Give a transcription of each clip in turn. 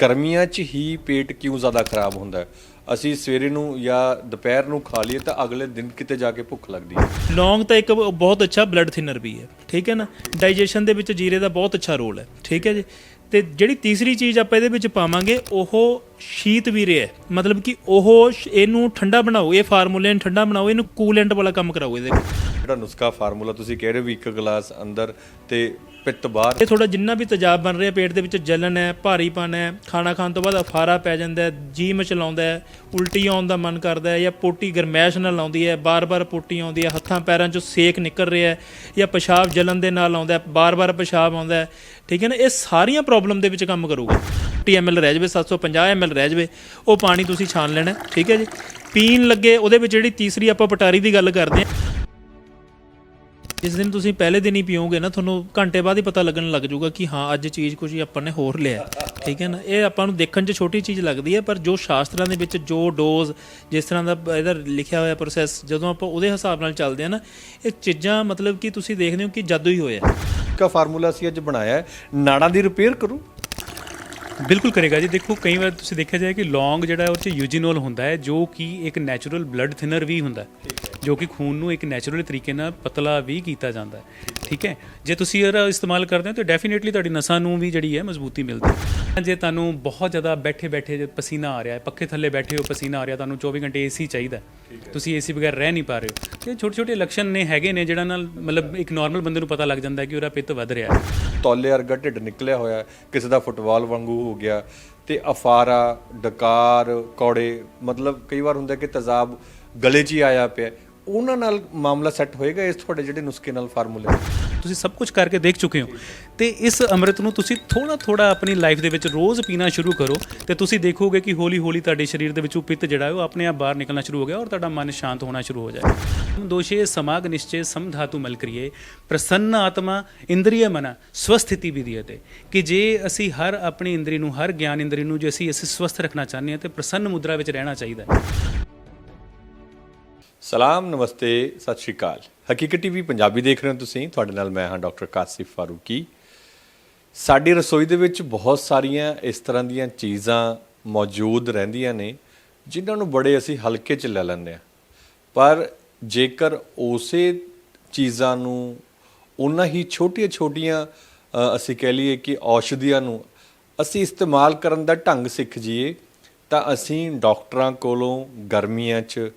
ਗਰਮੀਆਂ 'ਚ ਹੀ ਪੇਟ ਕਿਉਂ ਜ਼ਿਆਦਾ ਖਰਾਬ ਹੁੰਦਾ ਹੈ? ਅਸੀਂ ਸਵੇਰੇ ਨੂੰ ਜਾਂ ਦੁਪਹਿਰ ਨੂੰ ਖਾ ਲਈਏ ਤਾਂ ਅਗਲੇ ਦਿਨ ਕਿਤੇ ਜਾ ਕੇ ਭੁੱਖ ਲੱਗਦੀ ਹੈ। ਲੌਂਗ ਤਾਂ ਇੱਕ ਬਹੁਤ ਅੱਛਾ ਬਲੱਡ ਥਿਨਰ ਵੀ ਹੈ ਠੀਕ ਹੈ ਨਾ? ਡਾਈਜੈਸ਼ਨ ਦੇ ਵਿੱਚ ਜੀਰੇ ਦਾ ਬਹੁਤ ਅੱਛਾ ਰੋਲ ਹੈ ਠੀਕ ਹੈ ਜੀ? ਤੇ ਜਿਹੜੀ ਤੀਸਰੀ ਚੀਜ਼ ਆਪਾਂ ਇਹਦੇ ਵਿੱਚ ਪਾਵਾਂਗੇ ਉਹ ਸ਼ੀਤ ਵੀਰੇ ਹੈ। ਮਤਲਬ ਕਿ ਉਹ ਸ਼- ਇਹਨੂੰ ਠੰਡਾ ਬਣਾਓ ਇਹ ਫਾਰਮੂਲੇ ਨੂੰ ਠੰਡਾ ਬਣਾਓ ਇਹਨੂੰ ਕੂਲੈਂਟ ਵਾਲਾ ਕੰਮ ਕਰਾਓ ਇਹਦੇ ਜਿਹੜਾ ਨੁਸਖਾ ਫਾਰਮੂਲਾ ਤੁਸੀਂ ਕਹਿ ਰਹੇ ਹੋ ਵੀ ਇੱਕ ਗਲਾਸ ਅੰਦਰ ਤੇ ਪਿੱਤ ਬਾਹਰ। ਇਹ ਥੋੜਾ ਜਿੰਨਾ ਵੀ ਤੇਜ਼ਾਬ ਬਣ ਰਿਹਾ, ਪੇਟ ਦੇ ਵਿੱਚ ਜਲਨ ਹੈ ਭਾਰੀਪਨ ਹੈ, ਖਾਣਾ ਖਾਣ ਤੋਂ ਬਾਅਦ ਅਫਾਰਾ ਪੈ ਜਾਂਦਾ ਹੈ ਜੀ ਮਚਲਾਉਂਦਾ ਹੈ, ਉਲਟੀ ਆਉਣ ਦਾ ਮਨ ਕਰਦਾ ਹੈ ਜਾਂ ਪੋਟੀ ਗਰਮੈਸ਼ ਨਾਲ ਆਉਂਦੀ ਹੈ, ਬਾਰ-ਬਾਰ ਪੋਟੀ ਆਉਂਦੀ ਹੈ, ਹੱਥਾਂ ਪੈਰਾਂ 'ਚੋਂ ਸੇਕ ਨਿਕਲ ਰਿਹਾ ਹੈ ਜਾਂ ਪਿਸ਼ਾਬ ਜਲਨ ਦੇ ਨਾਲ ਆਉਂਦਾ ਹੈ, ਬਾਰ-ਬਾਰ ਪਿਸ਼ਾਬ ਆਉਂਦਾ ਹੈ, ਠੀਕ ਹੈ ਨਾ? ਇਹ ਸਾਰੀਆਂ ਪ੍ਰੋਬਲਮ ਦੇ ਵਿੱਚ ਕੰਮ ਕਰੂਗਾ। 30 ml ਰਹਿ ਜਾਵੇ 750 ml ਰਹਿ ਜਾਵੇ, ਉਹ ਪਾਣੀ ਤੁਸੀਂ ਛਾਣ ਲੈਣਾ, ਠੀਕ ਹੈ ਜੀ? ਪੀਣ ਲੱਗੇ, ਉਹਦੇ ਵਿੱਚ ਜਿਹੜੀ ਤੀਸਰੀ ਆਪਾਂ ਪਟਾਰੀ ਦੀ ਗੱਲ ਕਰਦੇ ਹਾਂ ਜਿਸ ਦਿਨ ਤੁਸੀਂ ਪਹਿਲੇ ਦਿਨ ਹੀ ਪੀਓਗੇ ਨਾ, ਤੁਹਾਨੂੰ ਘੰਟੇ ਬਾਅਦ ਹੀ ਪਤਾ ਲੱਗਣ ਲੱਗ ਜਾਊਗਾ ਕਿ ਹਾਂ, ਅੱਜ ਚੀਜ਼ ਕੁਝ ਆਪਾਂ ਨੇ ਹੋਰ ਲਿਆ। ਠੀਕ ਹੈ ਨਾ? ਇਹ ਆਪਾਂ ਨੂੰ ਦੇਖਣ 'ਚ ਛੋਟੀ ਚੀਜ਼ ਲੱਗਦੀ ਹੈ, ਪਰ ਜੋ ਸ਼ਾਸਤਰਾਂ ਦੇ ਵਿੱਚ ਜੋ ਡੋਜ਼, ਜਿਸ ਤਰ੍ਹਾਂ ਦਾ ਇਹਦਾ ਲਿਖਿਆ ਹੋਇਆ ਪ੍ਰੋਸੈਸ ਜਦੋਂ ਆਪਾਂ ਉਹਦੇ ਹਿਸਾਬ ਨਾਲ ਚੱਲਦੇ ਆ ਨਾ, ਇਹ ਚੀਜ਼ਾਂ ਮਤਲਬ ਕਿ ਤੁਸੀਂ ਦੇਖਦੇ ਹੋ ਕਿ ਜਾਦੂ ਹੀ ਹੋਇਆ। ਕਾ ਫਾਰਮੂਲਾ ਅਸੀਂ ਅੱਜ ਬਣਾਇਆ ਨਾੜਾਂ ਦੀ ਰਿਪੇਅਰ ਕਰੋ। ਬਿਲਕੁਲ ਕਰੇਗਾ ਜੀ। ਦੇਖੋ, ਕਈ ਵਾਰ ਤੁਸੀਂ ਦੇਖਿਆ ਜਾਏ ਕਿ ਲੌਂਗ ਜਿਹੜਾ ਉਹ 'ਚ ਯੂਜੀਨੋਲ ਹੁੰਦਾ ਹੈ, ਜੋ ਕਿ ਇੱਕ ਨੈਚੁਰਲ ਬਲੱਡ ਥਿਨਰ ਵੀ ਹੁੰਦਾ ਹੈ, ਜੋ ਕਿ ਖੂਨ ਨੂੰ ਇੱਕ ਨੈਚੁਰਲ ਤਰੀਕੇ ਨਾਲ ਪਤਲਾ ਵੀ ਕੀਤਾ ਜਾਂਦਾ ਹੈ। ਠੀਕ ਹੈ? ਜੇ ਤੁਸੀਂ ਇਹਦਾ ਇਸਤੇਮਾਲ ਕਰਦੇ ਹੋ, ਤਾਂ ਡੈਫੀਨੇਟਲੀ ਤੁਹਾਡੀ ਨਸਾਂ ਨੂੰ ਵੀ ਜਿਹੜੀ ਹੈ, ਮਜ਼ਬੂਤੀ ਮਿਲਦੀ ਹੈ। ਜੇ ਤੁਹਾਨੂੰ ਬਹੁਤ ਜ਼ਿਆਦਾ ਬੈਠੇ ਬੈਠੇ ਜੇ ਪਸੀਨਾ ਆ ਰਿਹਾ ਹੈ, ਪੱਖੇ ਥੱਲੇ ਬੈਠੇ ਹੋ ਪਸੀਨਾ ਆ ਰਿਹਾ, ਤੁਹਾਨੂੰ 24 ਘੰਟੇ ਏਸੀ ਚਾਹੀਦਾ ਹੈ। ਤੁਸੀਂ ਏਸੀ ਬਗੈਰ ਰਹਿ ਨਹੀਂ ਪਾ ਰਹੇ ਹੋ। ਤੇ ਛੋਟੇ ਛੋਟੇ ਲੱਛਣ ਨੇ, ਹੈਗੇ ਨੇ, ਜਿਹੜਾ ਨਾਲ ਮਤਲਬ ਇੱਕ ਨਾਰਮਲ ਬੰਦੇ ਨੂੰ ਪਤਾ ਲੱਗ ਜਾਂਦਾ ਹੈ ਕਿ ਉਹਦਾ ਪਿੱਤ ਵੱਧ ਰਿਹਾ ਹੈ। ਤੌਲੇ ਵਰਗਾ ਢਿੱਡ ਨਿਕਲਿਆ ਹੋਇਆ, ਕਿਸੇ ਦਾ ਫੁੱਟਬਾਲ ਵਾਂਗੂ ਹੋ ਗਿਆ ਤੇ ਅਫਾਰਾ, ਡਕਾਰ, ਕੌੜੇ, ਮਤਲਬ ਕਈ ਵਾਰ ਹੁੰਦਾ ਕਿ ਤਜ਼ਾਬ ਗਲੇ 'ਚ ਹੀ ਆਇਆ ਪਿਆ। ਉਹਨਾਂ ਨਾਲ ਮਾਮਲਾ ਸੈੱਟ ਹੋਏਗਾ ਇਸ ਤੁਹਾਡੇ ਜਿਹੜੇ ਨੁਸਖੇ ਨਾਲ ਫਾਰਮੂਲੇ ਤੁਸੀਂ ਸਭ ਕੁਝ ਕਰਕੇ ਦੇਖ ਚੁੱਕੇ ਹੋ। ਤੇ ਇਸ ਅੰਮ੍ਰਿਤ ਨੂੰ ਤੁਸੀਂ ਥੋੜਾ ਥੋੜਾ ਆਪਣੀ ਲਾਈਫ ਦੇ ਵਿੱਚ ਰੋਜ਼ ਪੀਣਾ ਸ਼ੁਰੂ ਕਰੋ ਤੇ ਤੁਸੀਂ ਦੇਖੋਗੇ ਕਿ ਹੌਲੀ ਹੌਲੀ ਤੁਹਾਡੇ ਸਰੀਰ ਦੇ ਵਿੱਚੋਂ ਪਿੱਤ ਜਿਹੜਾ ਹੈ ਉਹ ਆਪਣੇ ਆਪ ਬਾਹਰ ਨਿਕਲਣਾ ਸ਼ੁਰੂ ਹੋ ਗਿਆ ਔਰ ਤੁਹਾਡਾ ਮਨ ਸ਼ਾਂਤ ਹੋਣਾ ਸ਼ੁਰੂ ਹੋ ਜਾਏਗਾ। ਦੋਸ਼ੇ ਸਮਾਗ ਨਿਸ਼ਚੇ ਸਮਧਾਤੂ ਮਲ ਕਰੀਏ, ਪ੍ਰਸੰਨ ਆਤਮਾ ਇੰਦਰੀਯ ਮਨ, ਸਵਸਥਿਤੀ ਵੀ ਦੀਤੇ ਕਿ ਜੇ ਅਸੀਂ ਹਰ ਆਪਣੀ ਇੰਦਰੀ ਨੂੰ, ਹਰ ਗਿਆਨ ਇੰਦਰੀ ਨੂੰ, ਜੇ ਅਸੀਂ ਅਸੀਂ ਸਵਸਥ ਰੱਖਣਾ ਚਾਹੁੰਦੇ ਹਾਂ ਤੇ ਪ੍ਰਸੰਨ ਮੁਦਰਾ ਵਿੱਚ ਰਹਿਣਾ ਚਾਹੀਦਾ ਹੈ। ਸਲਾਮ, ਨਮਸਤੇ, ਸਤਿ ਸ਼੍ਰੀ ਅਕਾਲ। ਹਕੀਕਤ ਟੀਵੀ ਪੰਜਾਬੀ ਦੇਖ ਰਹੇ ਹੋ ਤੁਸੀਂ। ਤੁਹਾਡੇ ਨਾਲ ਮੈਂ ਹਾਂ ਡਾਕਟਰ ਕਾਸਿਫ ਫਾਰੂਕੀ। ਸਾਡੀ ਰਸੋਈ ਦੇ ਵਿੱਚ ਬਹੁਤ ਸਾਰੀਆਂ ਇਸ ਤਰ੍ਹਾਂ ਦੀਆਂ ਚੀਜ਼ਾਂ ਮੌਜੂਦ ਰਹਿੰਦੀਆਂ ਨੇ, ਜਿਨ੍ਹਾਂ ਨੂੰ ਬੜੇ ਅਸੀਂ ਹਲਕੇ 'ਚ ਲੈ ਲੈਂਦੇ ਆ ਪਰ ਜੇਕਰ ਉਸੇ ਚੀਜ਼ਾਂ ਨੂੰ ਉਹਨਾਂ ਹੀ ਛੋਟੀਆਂ-ਛੋਟੀਆਂ ਅਸੀਂ ਕਹਿ ਲਈਏ ਕਿ ਔਸ਼ਧੀਆਂ ਨੂੰ ਅਸੀਂ ਇਸਤੇਮਾਲ ਕਰਨ ਦਾ ਢੰਗ ਸਿੱਖ ਜਾਈਏ, ਤਾਂ ਅਸੀਂ ਡਾਕਟਰਾਂ ਕੋਲੋਂ ਗਰਮੀਆਂ 'ਚ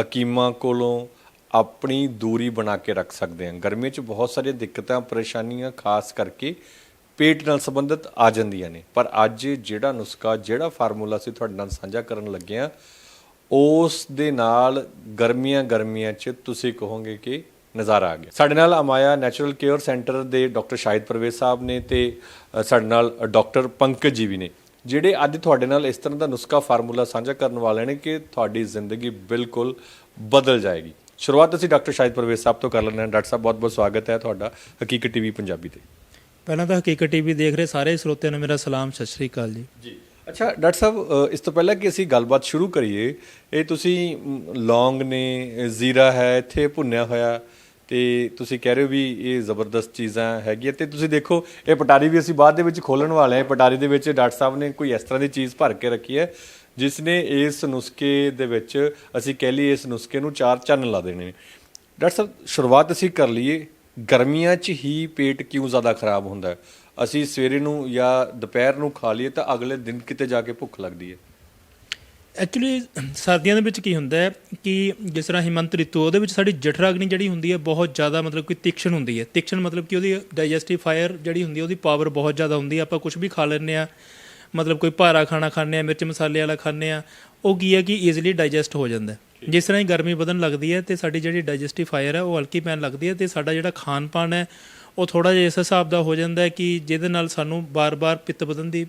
ਹਕੀਮਾਂ ਕੋਲੋਂ ਆਪਣੀ ਦੂਰੀ ਬਣਾ ਕੇ ਰੱਖ ਸਕਦੇ ਹਾਂ। ਗਰਮੀਆਂ 'ਚ ਬਹੁਤ ਸਾਰੀਆਂ ਦਿੱਕਤਾਂ, ਪਰੇਸ਼ਾਨੀਆਂ ਖਾਸ ਕਰਕੇ ਪੇਟ ਨਾਲ ਸੰਬੰਧਿਤ ਆ ਜਾਂਦੀਆਂ ਨੇ। ਪਰ ਅੱਜ ਜਿਹੜਾ ਨੁਸਖਾ, ਜਿਹੜਾ ਫਾਰਮੂਲਾ ਅਸੀਂ ਤੁਹਾਡੇ ਨਾਲ ਸਾਂਝਾ ਕਰਨ ਲੱਗੇ ਹਾਂ, ਉਸ ਦੇ ਨਾਲ ਗਰਮੀਆਂ ਗਰਮੀਆਂ 'ਚ ਤੁਸੀਂ ਕਹੋਗੇ ਕਿ ਨਜ਼ਾਰਾ ਆ ਗਿਆ। ਸਾਡੇ ਨਾਲ ਅਮਾਇਆ ਨੈਚੁਰਲ ਕੇਅਰ ਸੈਂਟਰ ਦੇ ਡਾਕਟਰ ਸ਼ਾਹਿਦ ਪਰਵੇਜ਼ ਸਾਹਿਬ ਨੇ ਤੇ ਸਾਡੇ ਨਾਲ ਡਾਕਟਰ ਪੰਕਜ ਜੀ ਵੀ ਨੇ। ਜਿਹੜੇ ਅੱਜ ਤੁਹਾਡੇ ਨਾਲ ਇਸ ਤਰ੍ਹਾਂ ਦਾ ਨੁਸਖਾ ਫਾਰਮੂਲਾ ਸਾਂਝਾ ਕਰਨ ਵਾਲੇ ਨੇ ਕਿ ਤੁਹਾਡੀ ਜ਼ਿੰਦਗੀ ਬਿਲਕੁਲ ਬਦਲ ਜਾਏਗੀ। ਸ਼ੁਰੂਆਤ ਅਸੀਂ ਡਾਕਟਰ ਸ਼ਾਹਿਦ ਪਰਵੇਜ਼ ਸਾਹਿਬ ਤੋਂ ਕਰ ਲੈਂਦੇ ਹਾਂ। ਡਾਕਟਰ ਸਾਹਿਬ ਬਹੁਤ ਬਹੁਤ ਸਵਾਗਤ ਹੈ ਤੁਹਾਡਾ ਹਕੀਕਤ ਟੀਵੀ ਪੰਜਾਬੀ ਤੇ। ਪਹਿਲਾਂ ਤਾਂ ਹਕੀਕਤ ਟੀਵੀ ਦੇਖ ਰਹੇ ਸਾਰੇ ਸਰੋਤਿਆਂ ਨੂੰ ਮੇਰਾ ਸਲਾਮ ਸਤਿ ਸ਼੍ਰੀ ਅਕਾਲ ਜੀ। ਜੀ। ਅੱਛਾ ਡਾਕਟਰ ਸਾਹਿਬ ਇਸ ਤੋਂ ਪਹਿਲਾਂ ਕਿ ਅਸੀਂ ਗੱਲਬਾਤ ਸ਼ੁਰੂ ਕਰੀਏ ਇਹ ਤੁਸੀਂ ਲੌਂਗ ਨੇ ਜ਼ੀਰਾ ਹੈ ਇੱਥੇ ਭੁੰਨਿਆ ਹੋਇਆ ਤੇ ਤੁਸੀਂ ਕਹਿ ਰਹੇ ਹੋ ਵੀ ਇਹ ਜ਼ਬਰਦਸਤ ਚੀਜ਼ਾਂ ਹੈਗੀਆਂ ਤੇ ਤੁਸੀਂ ਦੇਖੋ, ਇਹ ਪਟਾਰੀ ਵੀ ਅਸੀਂ ਬਾਅਦ ਦੇ ਵਿੱਚ ਖੋਲਣ ਵਾਲੇ ਹਾਂ। ਪਟਾਰੀ ਦੇ ਵਿੱਚ ਡਾਕਟਰ ਸਾਹਿਬ ਨੇ ਕੋਈ ਇਸ ਤਰ੍ਹਾਂ ਦੀ ਚੀਜ਼ ਭਰ ਕੇ ਰੱਖੀ ਹੈ, ਜਿਸ ਨੇ ਇਸ ਨੁਸਖੇ ਦੇ ਵਿੱਚ ਅਸੀਂ ਕਹਿ ਲਈਏ ਇਸ ਨੁਸਖੇ ਨੂੰ ਚਾਰ ਚੰਨ ਲਾ ਦੇਣੇ ਨੇ। ਡਾਕਟਰ ਸਾਹਿਬ, ਸ਼ੁਰੂਆਤ ਅਸੀਂ ਕਰ ਲਈਏ, ਗਰਮੀਆਂ 'ਚ ਹੀ ਪੇਟ ਕਿਉਂ ਜ਼ਿਆਦਾ ਖਰਾਬ ਹੁੰਦਾ ਹੈ? ਅਸੀਂ ਸਵੇਰੇ ਨੂੰ ਜਾਂ ਦੁਪਹਿਰ ਨੂੰ ਖਾ ਲਈਏ ਤਾਂ ਅਗਲੇ ਦਿਨ ਕਿਤੇ ਜਾ ਕੇ ਭੁੱਖ ਲੱਗਦੀ ਹੈ। ਐਕਚੁਅਲੀ ਸਰਦੀਆਂ ਦੇ ਵਿੱਚ ਕੀ ਹੁੰਦਾ ਹੈ ਕਿ ਜਿਸ ਤਰ੍ਹਾਂ ਹਿਮੰਤ ਰਿਤੂ ਉਹਦੇ ਵਿੱਚ ਸਾਡੀ ਜਠਰਾਗਨੀ ਜਿਹੜੀ ਹੁੰਦੀ ਹੈ ਬਹੁਤ ਜ਼ਿਆਦਾ ਮਤਲਬ ਕਿ ਤਿਕਸ਼ਣ ਹੁੰਦੀ ਹੈ। ਤਿਕਸ਼ਣ ਮਤਲਬ ਕਿ ਉਹਦੀ ਡਾਈਜੈਸਟਿਵ ਫਾਇਰ ਜਿਹੜੀ ਹੁੰਦੀ ਹੈ ਉਹਦੀ ਪਾਵਰ ਬਹੁਤ ਜ਼ਿਆਦਾ ਹੁੰਦੀ ਹੈ। ਆਪਾਂ ਕੁਝ ਵੀ ਖਾ ਲੈਂਦੇ ਆ ਮਤਲਬ ਕੋਈ ਭਾਰਾ ਖਾਣਾ ਖਾਂਦੇ ਆ ਮਿਰਚ ਮਸਾਲੇ ਵਾਲਾ ਖਾਂਦੇ ਆ ਉਹ ਕੀ ਹੈ ਕਿ ਈਜ਼ੀਲੀ ਡਾਈਜੈਸਟ ਹੋ ਜਾਂਦਾ। ਜਿਸ ਤਰ੍ਹਾਂ ਹੀ ਗਰਮੀ ਵਧਣ ਲੱਗਦੀ ਹੈ ਤੇ ਸਾਡੀ ਜਿਹੜੀ ਡਾਈਜੈਸਟਿਵ ਫਾਇਰ ਹੈ ਉਹ ਹਲਕੀ ਪੈਣ ਲੱਗਦੀ ਹੈ ਤੇ ਸਾਡਾ ਜਿਹੜਾ ਖਾਣ ਪਾਣ ਹੈ ਉਹ ਥੋੜਾ ਜਿਹਾ ਇਸ ਹਿਸਾਬ ਦਾ ਹੋ ਜਾਂਦਾ ਹੈ ਕਿ ਜਿਹਦੇ ਨਾਲ ਸਾਨੂੰ ਬਾਰ-ਬਾਰ ਪਿੱਤ ਵਧਣ ਦੀ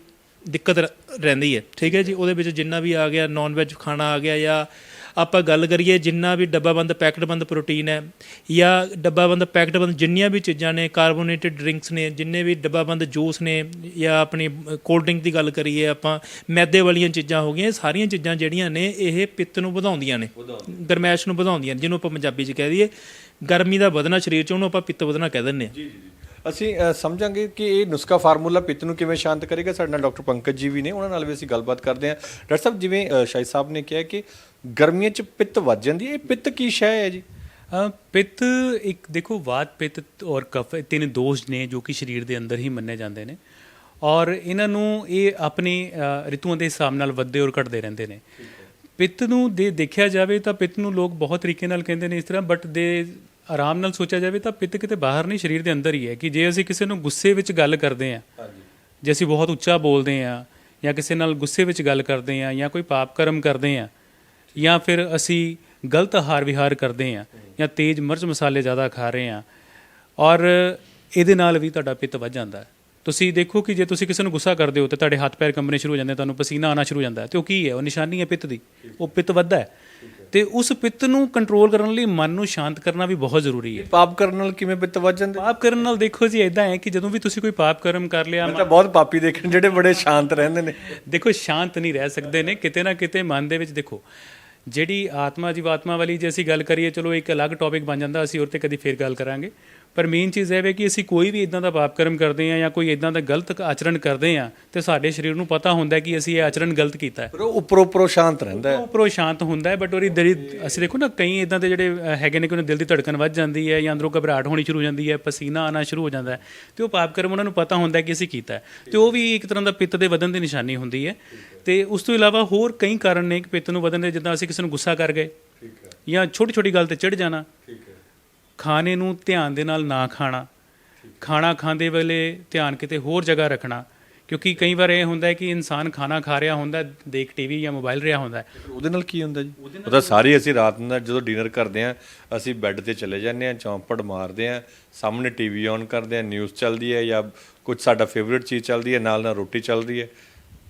ਦਿੱਕਤ ਰਹਿੰਦੀ ਹੈ। ਠੀਕ ਹੈ ਜੀ? ਉਹਦੇ ਵਿੱਚ ਜਿੰਨਾ ਵੀ ਆ ਗਿਆ ਨਾਨ ਵੈਜ ਖਾਣਾ ਆ ਗਿਆ ਜਾਂ ਆਪਾਂ ਗੱਲ ਕਰੀਏ ਜਿੰਨਾ ਵੀ ਡੱਬਾਬੰਦ ਪੈਕਟਬੰਦ ਪ੍ਰੋਟੀਨ ਹੈ ਜਾਂ ਡੱਬਾਬੰਦ ਪੈਕਟਬੰਦ ਜਿੰਨੀਆਂ ਵੀ ਚੀਜ਼ਾਂ ਨੇ ਕਾਰਬੋਨੇਟਡ ਡਰਿੰਕਸ ਨੇ ਜਿੰਨੇ ਵੀ ਡੱਬਾਬੰਦ ਜੂਸ ਨੇ ਜਾਂ ਆਪਣੀ ਕੋਲਡ ਡਰਿੰਕ ਦੀ ਗੱਲ ਕਰੀਏ ਆਪਾਂ ਮੈਦੇ ਵਾਲੀਆਂ ਚੀਜ਼ਾਂ ਹੋ ਗਈਆਂ ਇਹ ਸਾਰੀਆਂ ਚੀਜ਼ਾਂ ਜਿਹੜੀਆਂ ਨੇ ਇਹ ਪਿੱਤ ਨੂੰ ਵਧਾਉਂਦੀਆਂ ਨੇ। ਗਰਮੈਸ਼ ਨੂੰ ਵਧਾਉਂਦੀਆਂ ਜਿਹਨੂੰ ਆਪਾਂ ਪੰਜਾਬੀ 'ਚ ਕਹਿ ਦਈਏ। ਗਰਮੀ ਦਾ ਵਧਣਾ ਸਰੀਰ 'ਚ ਉਹਨੂੰ ਆਪਾਂ ਪਿੱਤ ਵਧਣਾ ਕਹਿ ਦਿੰਦੇ ਹਾਂ। ਜੀ ਜੀ ਜੀ। ਅਸੀਂ ਅ, ਸਮਝਾਂਗੇ ਕਿ ਇਹ ਨੁਸਖਾ ਫਾਰਮੂਲਾ ਪਿੱਤ ਨੂੰ ਕਿਵੇਂ ਸ਼ਾਂਤ ਕਰੇਗਾ। ਸਾਡੇ ਨਾਲ ਡਾਕਟਰ ਪੰਕਜ ਜੀ ਵੀ ਨੇ ਉਹਨਾਂ ਨਾਲ ਵੀ ਅਸੀਂ ਗੱਲਬਾਤ ਕਰਦੇ ਹਾਂ। ਡਾਕਟਰ ਸਾਹਿਬ ਜਿਵੇਂ ਅ, ਸ਼ਾਹਿਦ ਸਾਹਿਬ ਨੇ ਕਿਹਾ ਕਿ ਗਰਮੀਆਂ 'ਚ ਪਿੱਤ ਵੱਜ ਜਾਂਦੀ ਹੈ ਇਹ ਪਿੱਤ ਕੀ ਸ਼ੈ ਹੈ ਜੀ? ਅ, ਪਿੱਤ ਇੱਕ ਦੇਖੋ ਵਾਤ ਪਿੱਤ ਔਰ ਕਫ ਇਹ ਤਿੰਨ ਦੋਸ਼ ਨੇ ਜੋ ਕਿ ਸਰੀਰ ਦੇ ਅੰਦਰ ਹੀ ਮੰਨੇ ਜਾਂਦੇ ਨੇ। ਔਰ ਇਹਨਾਂ ਨੂੰ ਇਹ ਆਪਣੀ ਅ, ਰਿਤੂਆਂ ਦੇ ਹਿਸਾਬ ਨਾਲ ਵੱਧਦੇ ਔਰ ਘਟਦੇ ਰਹਿੰਦੇ ਨੇ। ਪਿੱਤ ਨੂੰ ਦੇ ਦੇਖਿਆ ਜਾਵੇ ਤਾਂ ਪਿੱਤ ਨੂੰ ਲੋਕ ਬਹੁਤ ਤਰੀਕੇ ਨਾਲ ਕਹਿੰਦੇ ਨੇ ਇਸ ਤਰ੍ਹਾਂ ਬਟ ਦੇ ਆਰਾਮ ਨਾਲ ਸੋਚਿਆ ਜਾਵੇ ਤਾਂ ਪਿੱਤ ਕਿਤੇ ਬਾਹਰ ਨਹੀਂ ਸਰੀਰ ਦੇ ਅੰਦਰ ਹੀ ਹੈ ਕਿ ਜੇ ਅਸੀਂ ਕਿਸੇ ਨੂੰ ਗੁੱਸੇ ਵਿੱਚ ਗੱਲ ਕਰਦੇ ਹਾਂ ਜੇ ਅਸੀਂ ਬਹੁਤ ਉੱਚਾ ਬੋਲਦੇ ਹਾਂ ਜਾਂ ਕਿਸੇ ਨਾਲ ਗੁੱਸੇ ਵਿੱਚ ਗੱਲ ਕਰਦੇ ਹਾਂ ਜਾਂ ਕੋਈ ਪਾਪ ਕਰਮ ਕਰਦੇ ਹਾਂ ਜਾਂ ਫਿਰ ਅਸੀਂ ਗਲਤ ਆਹਾਰ ਵਿਹਾਰ ਕਰਦੇ ਹਾਂ ਜਾਂ ਤੇਜ਼ ਮਿਰਚ ਮਸਾਲੇ ਜ਼ਿਆਦਾ ਖਾ ਰਹੇ ਹਾਂ ਔਰ ਇਹਦੇ ਨਾਲ ਵੀ ਤੁਹਾਡਾ ਪਿੱਤ ਵੱਧ ਜਾਂਦਾ ਹੈ। ਤੁਸੀਂ ਦੇਖੋ ਕਿ ਜੇ ਤੁਸੀਂ ਕਿਸੇ ਨੂੰ ਗੁੱਸਾ ਕਰਦੇ ਹੋ ਤੇ ਤੁਹਾਡੇ ਹੱਥ ਪੈਰ ਕੰਬਣੇ ਸ਼ੁਰੂ ਹੋ ਜਾਂਦੇ ਤੁਹਾਨੂੰ ਪਸੀਨਾ ਆਉਣਾ ਸ਼ੁਰੂ ਹੋ ਜਾਂਦਾ ਹੈ ਤੇ ਉਹ ਕੀ ਹੈ? ਉਹ ਨਿਸ਼ਾਨੀ ਹੈ ਪਿੱਤ ਦੀ। ਉਹ ਪਿੱਤ ਵੱਧਦਾ ਹੈ। ਤੇ ਉਸ ਪਿੱਤ ਨੂੰ ਕੰਟਰੋਲ ਕਰਨ ਲਈ ਮਨ ਨੂੰ ਸ਼ਾਂਤ ਕਰਨਾ ਵੀ ਬਹੁਤ ਜ਼ਰੂਰੀ ਹੈ। ਪਾਪ ਕਰਨ ਨਾਲ ਕਿਵੇਂ ਪਿੱਤ ਵੱਜ ਜਾਂਦੇ? ਪਾਪ ਕਰਨ ਨਾਲ ਦੇਖੋ ਜੀ ਇਦਾਂ ਹੈ ਕਿ ਜਦੋਂ ਵੀ ਤੁਸੀਂ ਕੋਈ ਪਾਪ ਕਰਮ ਕਰ ਲਿਆ ਮੈਂ ਤਾਂ ਬਹੁਤ ਪਾਪੀ ਦੇਖਣ ਜਿਹੜੇ ਬੜੇ ਸ਼ਾਂਤ ਰਹਿੰਦੇ ਨੇ। ਦੇਖੋ ਸ਼ਾਂਤ ਨਹੀਂ ਰਹਿ ਸਕਦੇ ਨੇ ਕਿਤੇ ਨਾ ਕਿਤੇ ਮਨ ਦੇ ਵਿੱਚ ਦੇਖੋ ਜਿਹੜੀ ਆਤਮਾ ਜੀਵਾਤਮਾ ਵਾਲੀ ਜੇ ਅਸੀਂ ਗੱਲ ਕਰੀਏ ਚਲੋ ਇੱਕ ਅਲੱਗ ਟੌਪਿਕ ਬਣ ਜਾਂਦਾ ਅਸੀਂ ਉਹ ਤੇ ਕਦੀ ਫੇਰ ਗੱਲ ਕਰਾਂਗੇ। ਪਰ ਮੇਨ ਚੀਜ਼ ਇਹ ਹੈ ਕਿ ਅਸੀਂ ਕੋਈ ਵੀ ਇਦਾਂ ਦਾ ਪਾਪ ਕਰਮ ਕਰਦੇ ਹਾਂ ਜਾਂ ਕੋਈ ਇਦਾਂ ਦਾ ਗਲਤ ਆਚਰਣ ਕਰਦੇ ਹਾਂ ਤੇ ਸਾਡੇ ਸਰੀਰ ਨੂੰ ਪਤਾ ਹੁੰਦਾ ਕਿ ਅਸੀਂ ਇਹ ਆਚਰਣ ਗਲਤ ਕੀਤਾ ਹੈ। ਪਰ ਉਹ ਉੱਪਰੋਂ ਉੱਪਰੋਂ ਸ਼ਾਂਤ ਰਹਿੰਦਾ ਹੈ। ਉੱਪਰੋਂ ਸ਼ਾਂਤ ਹੁੰਦਾ ਹੈ ਬਟ ਉਹਦੀ ਦਰੀ ਅਸੀਂ ਦੇਖੋ ਨਾ ਕਈ ਇਦਾਂ ਦੇ ਜਿਹੜੇ ਹੈਗੇ ਨੇ ਕਿ ਉਹਨਾਂ ਦਿਲ ਦੀ ਧੜਕਨ ਵੱਧ ਜਾਂਦੀ ਹੈ ਜਾਂ ਅੰਦਰੋਂ ਘਬਰਾਹਟ ਹੋਣੀ ਸ਼ੁਰੂ ਹੋ ਜਾਂਦੀ ਹੈ ਪਸੀਨਾ ਆਉਣਾ ਸ਼ੁਰੂ ਹੋ ਜਾਂਦਾ ਹੈ ਤੇ ਉਹ ਪਾਪ ਕਰਮ ਉਹਨਾਂ ਨੂੰ ਪਤਾ ਹੁੰਦਾ ਕਿ ਅਸੀਂ ਕੀਤਾ ਹੈ। ਤੇ ਉਹ ਵੀ ਇੱਕ ਤਰ੍ਹਾਂ ਦਾ ਪਿੱਤ ਦੇ ਵਧਣ ਦੀ ਨਿਸ਼ਾਨੀ ਹੁੰਦੀ ਹੈ। ਤੇ ਉਸ ਤੋਂ ਇਲਾਵਾ ਹੋਰ ਕਈ ਕਾਰਨ ਨੇ ਕਿ ਪਿੱਤ ਨੂੰ ਵਧਣ ਦੇ ਜਿੱਦਾਂ ਅਸੀਂ ਕਿਸੇ ਨੂੰ ਗੁੱਸਾ ਕਰ ਗਏ ਜਾਂ ਛੋਟੀ ਛੋਟੀ ਗੱਲ ਤੇ ਚਿੜ ਜਾਣਾ। ਖਾਣੇ ਨੂੰ ਧਿਆਨ ਦੇ ਨਾਲ ਨਾ ਖਾਣਾ ਖਾਣਾ ਖਾਂਦੇ ਵੇਲੇ ਧਿਆਨ ਕਿਤੇ ਹੋਰ ਜਗ੍ਹਾ ਰੱਖਣਾ ਕਿਉਂਕਿ ਕਈ ਵਾਰ ਇਹ ਹੁੰਦਾ ਹੈ ਕਿ ਇਨਸਾਨ ਖਾਣਾ ਖਾ ਰਿਹਾ ਹੁੰਦਾ ਦੇਖ ਟੀਵੀ ਜਾਂ ਮੋਬਾਈਲ ਰਿਹਾ ਹੁੰਦਾ ਹੈ। ਉਹਦੇ ਨਾਲ ਕੀ ਹੁੰਦਾ ਜੀ? ਉਹ ਤਾਂ ਸਾਰੀ ਅਸੀਂ ਰਾਤ ਨੂੰ ਜਦੋਂ ਡਿਨਰ ਕਰਦੇ ਆ ਅਸੀਂ ਬੈੱਡ ਤੇ ਚਲੇ ਜਾਂਦੇ ਆ ਚੌਂਪੜ ਮਾਰਦੇ ਆ ਸਾਹਮਣੇ ਟੀਵੀ ਔਨ ਕਰਦੇ ਆ ਨਿਊਜ਼ ਚੱਲਦੀ ਹੈ ਜਾਂ ਕੁਝ ਸਾਡਾ ਫੇਵਰਿਟ ਚੀਜ਼ ਚੱਲਦੀ ਹੈ ਨਾਲ ਨਾਲ ਰੋਟੀ ਚੱਲਦੀ ਹੈ।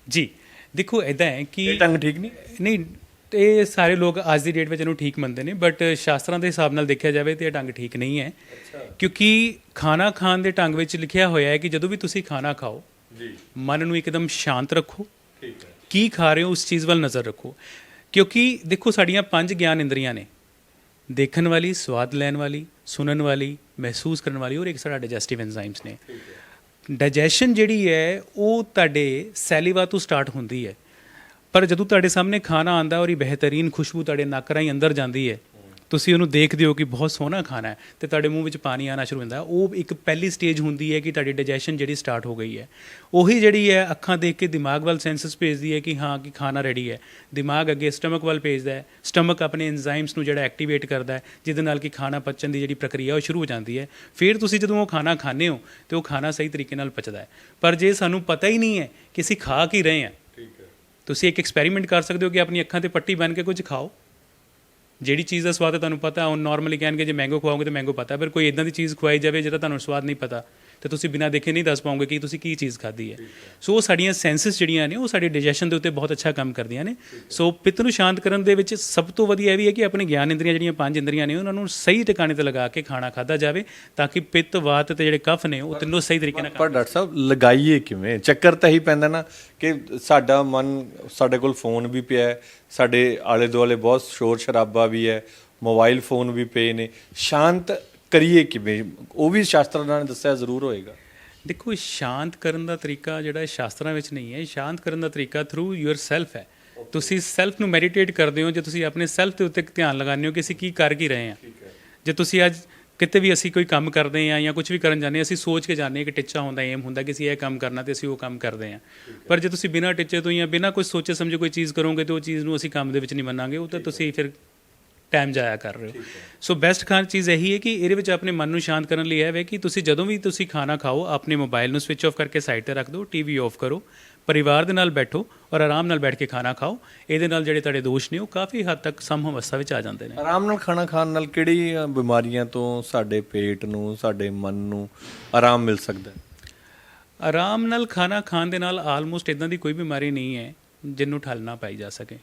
ਜੀ ਦੇਖੋ ਇਦਾਂ ਹੈ ਕਿ ਇਹ ਢੰਗ ਠੀਕ ਨਹੀਂ? ਨਹੀਂ ਇਹ ਸਾਰੇ ਲੋਕ ਅੱਜ ਦੀ ਡੇਟ ਵਿੱਚ ਇਹਨੂੰ ਠੀਕ ਮੰਨਦੇ ਨੇ ਬਟ ਸ਼ਾਸਤਰਾਂ ਦੇ ਹਿਸਾਬ ਨਾਲ ਦੇਖਿਆ ਜਾਵੇ ਤੇ ਇਹ ਢੰਗ ਠੀਕ ਨਹੀਂ ਹੈ। ਕਿਉਂਕਿ ਖਾਣਾ ਖਾਣ ਦੇ ਢੰਗ ਵਿੱਚ ਲਿਖਿਆ ਹੋਇਆ ਹੈ ਕਿ ਜਦੋਂ ਵੀ ਤੁਸੀਂ ਖਾਣਾ ਖਾਓ ਜੀ। ਮਨ ਨੂੰ ਇੱਕਦਮ ਸ਼ਾਂਤ ਰੱਖੋ। ਠੀਕ ਹੈ। ਕੀ ਖਾ ਰਹੇ ਹੋ ਉਸ ਚੀਜ਼ ਵੱਲ ਨਜ਼ਰ ਰੱਖੋ। ਕਿਉਂਕਿ ਦੇਖੋ ਸਾਡੀਆਂ ਪੰਜ ਗਿਆਨ ਇੰਦਰੀਆਂ ਨੇ। ਦੇਖਣ ਵਾਲੀ ਸਵਾਦ ਲੈਣ ਵਾਲੀ ਸੁਣਨ ਵਾਲੀ ਮਹਿਸੂਸ ਕਰਨ ਵਾਲੀ ਔਰ ਇੱਕ ਸਾਡਾ ਡਾਈਜੈਸਟਿਵ ਐਂਜ਼ਾਈਮਸ ਨੇ। ਡਾਈਜੈਸ਼ਨ ਜਿਹੜੀ ਹੈ ਉਹ ਤੁਹਾਡੇ ਸੈਲੀਵਾ ਤੋਂ ਸਟਾਰਟ ਹੁੰਦੀ ਹੈ। ਪਰ ਜਦੋਂ ਤੁਹਾਡੇ ਸਾਹਮਣੇ ਖਾਣਾ ਆਂਦਾ ਔਰ ਇਹ ਬਿਹਤਰੀਨ ਖੁਸ਼ਬੂ ਤੁਹਾਡੇ ਨੱਕ ਰਾਹੀਂ ਅੰਦਰ ਜਾਂਦੀ ਹੈ, ਤੁਸੀਂ ਉਹਨੂੰ ਦੇਖਦੇ ਹੋ ਕਿ ਬਹੁਤ ਸੋਹਣਾ ਖਾਣਾ ਹੈ ਤੇ ਤੁਹਾਡੇ ਮੂੰਹ ਵਿੱਚ ਪਾਣੀ ਆਣਾ ਸ਼ੁਰੂ ਹੁੰਦਾ ਉਹ ਇੱਕ ਪਹਿਲੀ ਸਟੇਜ ਹੁੰਦੀ ਹੈ ਕਿ ਤੁਹਾਡੀ ਡਾਈਜੈਸ਼ਨ ਜਿਹੜੀ ਸਟਾਰਟ ਹੋ ਗਈ ਹੈ। ਉਹੀ ਜਿਹੜੀ ਹੈ ਅੱਖਾਂ ਦੇਖ ਕੇ ਦਿਮਾਗ ਵੱਲ ਸੈਂਸਸ ਭੇਜਦੀ ਹੈ ਕਿ ਹਾਂ, ਕਿ ਖਾਣਾ ਰੈਡੀ ਹੈ। ਦਿਮਾਗ ਅੱਗੇ ਸਟਮਕ ਵੱਲ ਭੇਜਦਾ ਹੈ। ਸਟਮਕ ਆਪਣੇ ਐਂਜ਼ਾਈਮਸ ਨੂੰ ਜਿਹੜਾ ਐਕਟੀਵੇਟ ਕਰਦਾ ਹੈ, ਜਿਹਦੇ ਨਾਲ ਕਿ ਖਾਣਾ ਪਚਣ ਦੀ ਜਿਹੜੀ ਪ੍ਰਕਿਰਿਆ ਉਹ ਸ਼ੁਰੂ ਹੋ ਜਾਂਦੀ ਹੈ। ਫਿਰ ਤੁਸੀਂ ਜਦੋਂ ਉਹ ਖਾਣਾ ਖਾਂਦੇ ਹੋ ਤੇ ਉਹ ਖਾਣਾ ਸਹੀ ਤਰੀਕੇ ਨਾਲ ਪਚਦਾ ਹੈ। ਪਰ ਜੇ ਸਾਨੂੰ ਪਤਾ ਹੀ ਨਹੀਂ ਹੈ ਕਿ ਅਸੀਂ ਖਾ ਕੀ ਰਹੇ ਹਾਂ ਤੁਸੀਂ ਇੱਕ ਐਕਸਪੈਰੀਮੈਂਟ ਕਰ ਸਕਦੇ ਹੋ ਕਿ ਆਪਣੀ ਅੱਖਾਂ ਤੇ ਪੱਟੀ ਬੰਨ ਕੇ ਕੁਝ ਖਾਓ। ਜਿਹੜੀ ਚੀਜ਼ ਦਾ ਸਵਾਦ ਤੁਹਾਨੂੰ ਪਤਾ, ਉਹ ਨਾਰਮਲੀ ਕਹਿਣਗੇ, ਜੇ ਮੈਂਗੋ ਖਵਾਓਗੇ ਤਾਂ ਮੈਂਗੋ ਪਤਾ ਪਰ ਕੋਈ ਇਦਾਂ ਦੀ ਚੀਜ਼ ਖਵਾਈ ਜਾਵੇ, ਜਿਹਦਾ ਤੁਹਾਨੂੰ ਸਵਾਦ ਨਹੀਂ ਪਤਾ। ਤੇ ਤੁਸੀਂ ਬਿਨਾਂ ਦੇਖੇ ਨਹੀਂ ਦੱਸ ਪਾਓਗੇ ਕਿ ਤੁਸੀਂ ਕੀ ਚੀਜ਼ ਖਾਧੀ ਹੈ। ਸੋ ਉਹ ਸਾਡੀਆਂ ਸੈਂਸਸ ਜਿਹੜੀਆਂ ਨੇ, ਉਹ ਸਾਡੇ ਡਾਈਜੈਸ਼ਨ ਦੇ ਉੱਤੇ ਬਹੁਤ ਅੱਛਾ ਕੰਮ ਕਰਦੀਆਂ ਨੇ। ਸੋ ਪਿੱਤ ਨੂੰ ਸ਼ਾਂਤ ਕਰਨ ਦੇ ਵਿੱਚ ਸਭ ਤੋਂ ਵਧੀਆ ਇਹ ਵੀ ਹੈ ਕਿ ਆਪਣੇ ਗਿਆਨ ਇੰਦਰੀਆਂ ਜਿਹੜੀਆਂ ਪੰਜ ਇੰਦਰੀਆਂ ਨੇ, ਉਹਨਾਂ ਨੂੰ ਸਹੀ ਟਿਕਾਣੇ ਤੇ ਲਗਾ ਕੇ ਖਾਣਾ ਖਾਦਾ ਜਾਵੇ ਤਾਂ ਕਿ ਪਿੱਤ, ਵਾਤ ਤੇ ਜਿਹੜੇ ਕਫ ਨੇ, ਉਹ ਤਿੰਨੋਂ ਸਹੀ ਤਰੀਕੇ ਨਾਲ ਪਰ ਡਾਕਟਰ ਸਾਹਿਬ, ਲਗਾਈਏ ਕਿਵੇਂ? ਚੱਕਰ ਤਾਂ ਹੀ ਪੈਂਦਾ ਨਾ ਕਿ ਸਾਡਾ ਮਨ, ਸਾਡੇ ਕੋਲ ਫੋਨ ਵੀ ਪਿਆ ਹੈ, ਸਾਡੇ ਆਲੇ ਦੁਆਲੇ ਬਹੁਤ ਸ਼ੋਰ ਸ਼ਰਾਬਾ ਵੀ ਹੈ ਮੋਬਾਈਲ ਫੋਨ ਵੀ ਪਏ ਨੇ। ਸ਼ਾਂਤ ਕਰੀਏ ਕਿਵੇਂ? ਉਹ ਵੀ ਸ਼ਾਸਤਰਾਂ ਨੇ ਦੱਸਿਆ ਜ਼ਰੂਰ ਹੋਏਗਾ। ਦੇਖੋ ਸ਼ਾਂਤ ਕਰਨ ਦਾ ਤਰੀਕਾ ਜਿਹੜਾ ਸ਼ਾਸਤਰਾਂ ਵਿੱਚ ਨਹੀਂ ਹੈ। ਸ਼ਾਂਤ ਕਰਨ ਦਾ ਤਰੀਕਾ ਥਰੂ ਯੂਅਰ ਸੈਲਫ ਹੈ ਤੁਸੀਂ ਸੈਲਫ ਨੂੰ ਮੈਡੀਟੇਟ ਕਰਦੇ ਹੋ ਜੇ ਤੁਸੀਂ ਆਪਣੇ ਸੈਲਫ ਦੇ ਉੱਤੇ ਧਿਆਨ ਲਗਾਉਂਦੇ ਹੋ ਕਿ ਅਸੀਂ ਕੀ ਕਰ ਕੀ ਰਹੇ ਹਾਂ। ਜੇ ਤੁਸੀਂ ਅੱਜ ਕਿਤੇ ਵੀ ਅਸੀਂ ਕੋਈ ਕੰਮ ਕਰਦੇ ਹਾਂ ਜਾਂ ਕੁਝ ਵੀ ਕਰਨ ਜਾਂਦੇ ਹਾਂ ਅਸੀਂ ਸੋਚ ਕੇ ਜਾਂਦੇ ਹਾਂ ਕਿ ਟਿੱਚਾ ਹੁੰਦਾ ਏਮ ਹੁੰਦਾ ਕਿ ਅਸੀਂ ਇਹ ਕੰਮ ਕਰਨਾ ਤੇ ਅਸੀਂ ਉਹ ਕੰਮ ਕਰਦੇ ਹਾਂ। ਪਰ ਜੇ ਤੁਸੀਂ ਬਿਨਾਂ ਟਿੱਚੇ ਤੋਂ ਜਾਂ ਬਿਨਾਂ ਕੁਝ ਸੋਚੇ ਸਮਝੇ ਕੋਈ ਚੀਜ਼ ਕਰੋਗੇ ਤੇ ਉਹ ਚੀਜ਼ ਨੂੰ ਅਸੀਂ ਕੰਮ ਦੇ ਵਿੱਚ ਨਹੀਂ ਮੰਨਾਂਗੇ ਉਹ ਤਾਂ ਤੁਸੀਂ ਫਿਰ ਟਾਈਮ ਜਾਇਆ ਕਰ ਰਹੇ ਹੋ। ਸੋ ਬੈਸਟ ਖਾਨ ਚੀਜ਼ ਇਹੀ ਹੈ ਕਿ ਇਹਦੇ ਵਿੱਚ ਆਪਣੇ ਮਨ ਨੂੰ ਸ਼ਾਂਤ ਕਰਨ ਲਈ ਇਹ ਹੈ ਕਿ ਤੁਸੀਂ ਜਦੋਂ ਵੀ ਤੁਸੀਂ ਖਾਣਾ ਖਾਓ ਆਪਣੇ ਮੋਬਾਈਲ ਨੂੰ ਸਵਿਚ ਆਫ ਕਰਕੇ ਸਾਈਡ ਤੇ ਰੱਖ ਦਿਓ ਟੀਵੀ ਆਫ ਕਰੋ ਪਰਿਵਾਰ ਦੇ ਨਾਲ ਬੈਠੋ ਔਰ ਆਰਾਮ ਨਾਲ ਬੈਠ ਕੇ ਖਾਣਾ ਖਾਓ। ਇਹਦੇ ਨਾਲ ਜਿਹੜੇ ਤੁਹਾਡੇ ਦੋਸ਼ ਨੇ ਉਹ ਕਾਫੀ ਹੱਦ ਤੱਕ ਸਮ ਅਵਸਥਾ ਵਿੱਚ ਆ ਜਾਂਦੇ ਨੇ। ਆਰਾਮ ਨਾਲ ਖਾਣਾ ਖਾਣ ਨਾਲ ਕਿਹੜੀ ਬਿਮਾਰੀਆਂ ਤੋਂ ਸਾਡੇ ਪੇਟ ਨੂੰ ਸਾਡੇ ਮਨ ਨੂੰ ਆਰਾਮ ਮਿਲ ਸਕਦਾ? ਹੈ ਆਰਾਮ ਨਾਲ ਖਾਣਾ ਖਾਣ ਦੇ ਨਾਲ ਆਲਮੋਸਟ ਇਦਾਂ ਦੀ ਕੋਈ ਬਿਮਾਰੀ ਨਹੀਂ ਹੈ ਜਿਹਨੂੰ ਠੱਲਣਾ ਪਾਈ ਜਾ ਸਕੇ।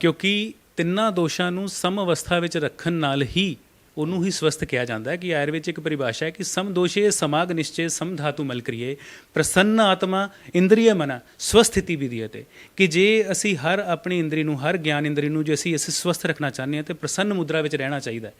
ਕਿਉਂਕਿ ਤਿੰਨਾਂ ਦੋਸ਼ਾਂ ਨੂੰ ਸਮ ਅਵਸਥਾ ਵਿੱਚ ਰੱਖਣ ਨਾਲ ਹੀ ਉਹਨੂੰ ਹੀ ਸਵਸਥ ਕਿਹਾ ਜਾਂਦਾ ਹੈ ਕਿ ਆਯੁਰਵੇਦ ਇੱਕ ਪਰਿਭਾਸ਼ਾ ਹੈ ਕਿ ਸਮ ਦੋਸ਼ੇ ਸਮਾਗ ਨਿਸ਼ਚੇ ਸਮਧਾਤੂ ਮਲ ਕਰੀਏ, ਪ੍ਰਸੰਨ ਆਤਮਾ ਇੰਦਰੀਯ ਮਨ, ਸਵਸਥਿਤੀ ਵਿਧੀਅਤੇ ਕਿ ਜੇ ਅਸੀਂ ਹਰ ਆਪਣੀ ਇੰਦਰੀ ਨੂੰ, ਹਰ ਗਿਆਨ ਇੰਦਰੀ ਨੂੰ, ਜੇ ਅਸੀਂ ਅਸੀਂ ਸਵਸਥ ਰੱਖਣਾ ਚਾਹੁੰਦੇ ਹਾਂ ਤੇ ਪ੍ਰਸੰਨ ਮੁਦਰਾ ਵਿੱਚ ਰਹਿਣਾ ਚਾਹੀਦਾ ਹੈ।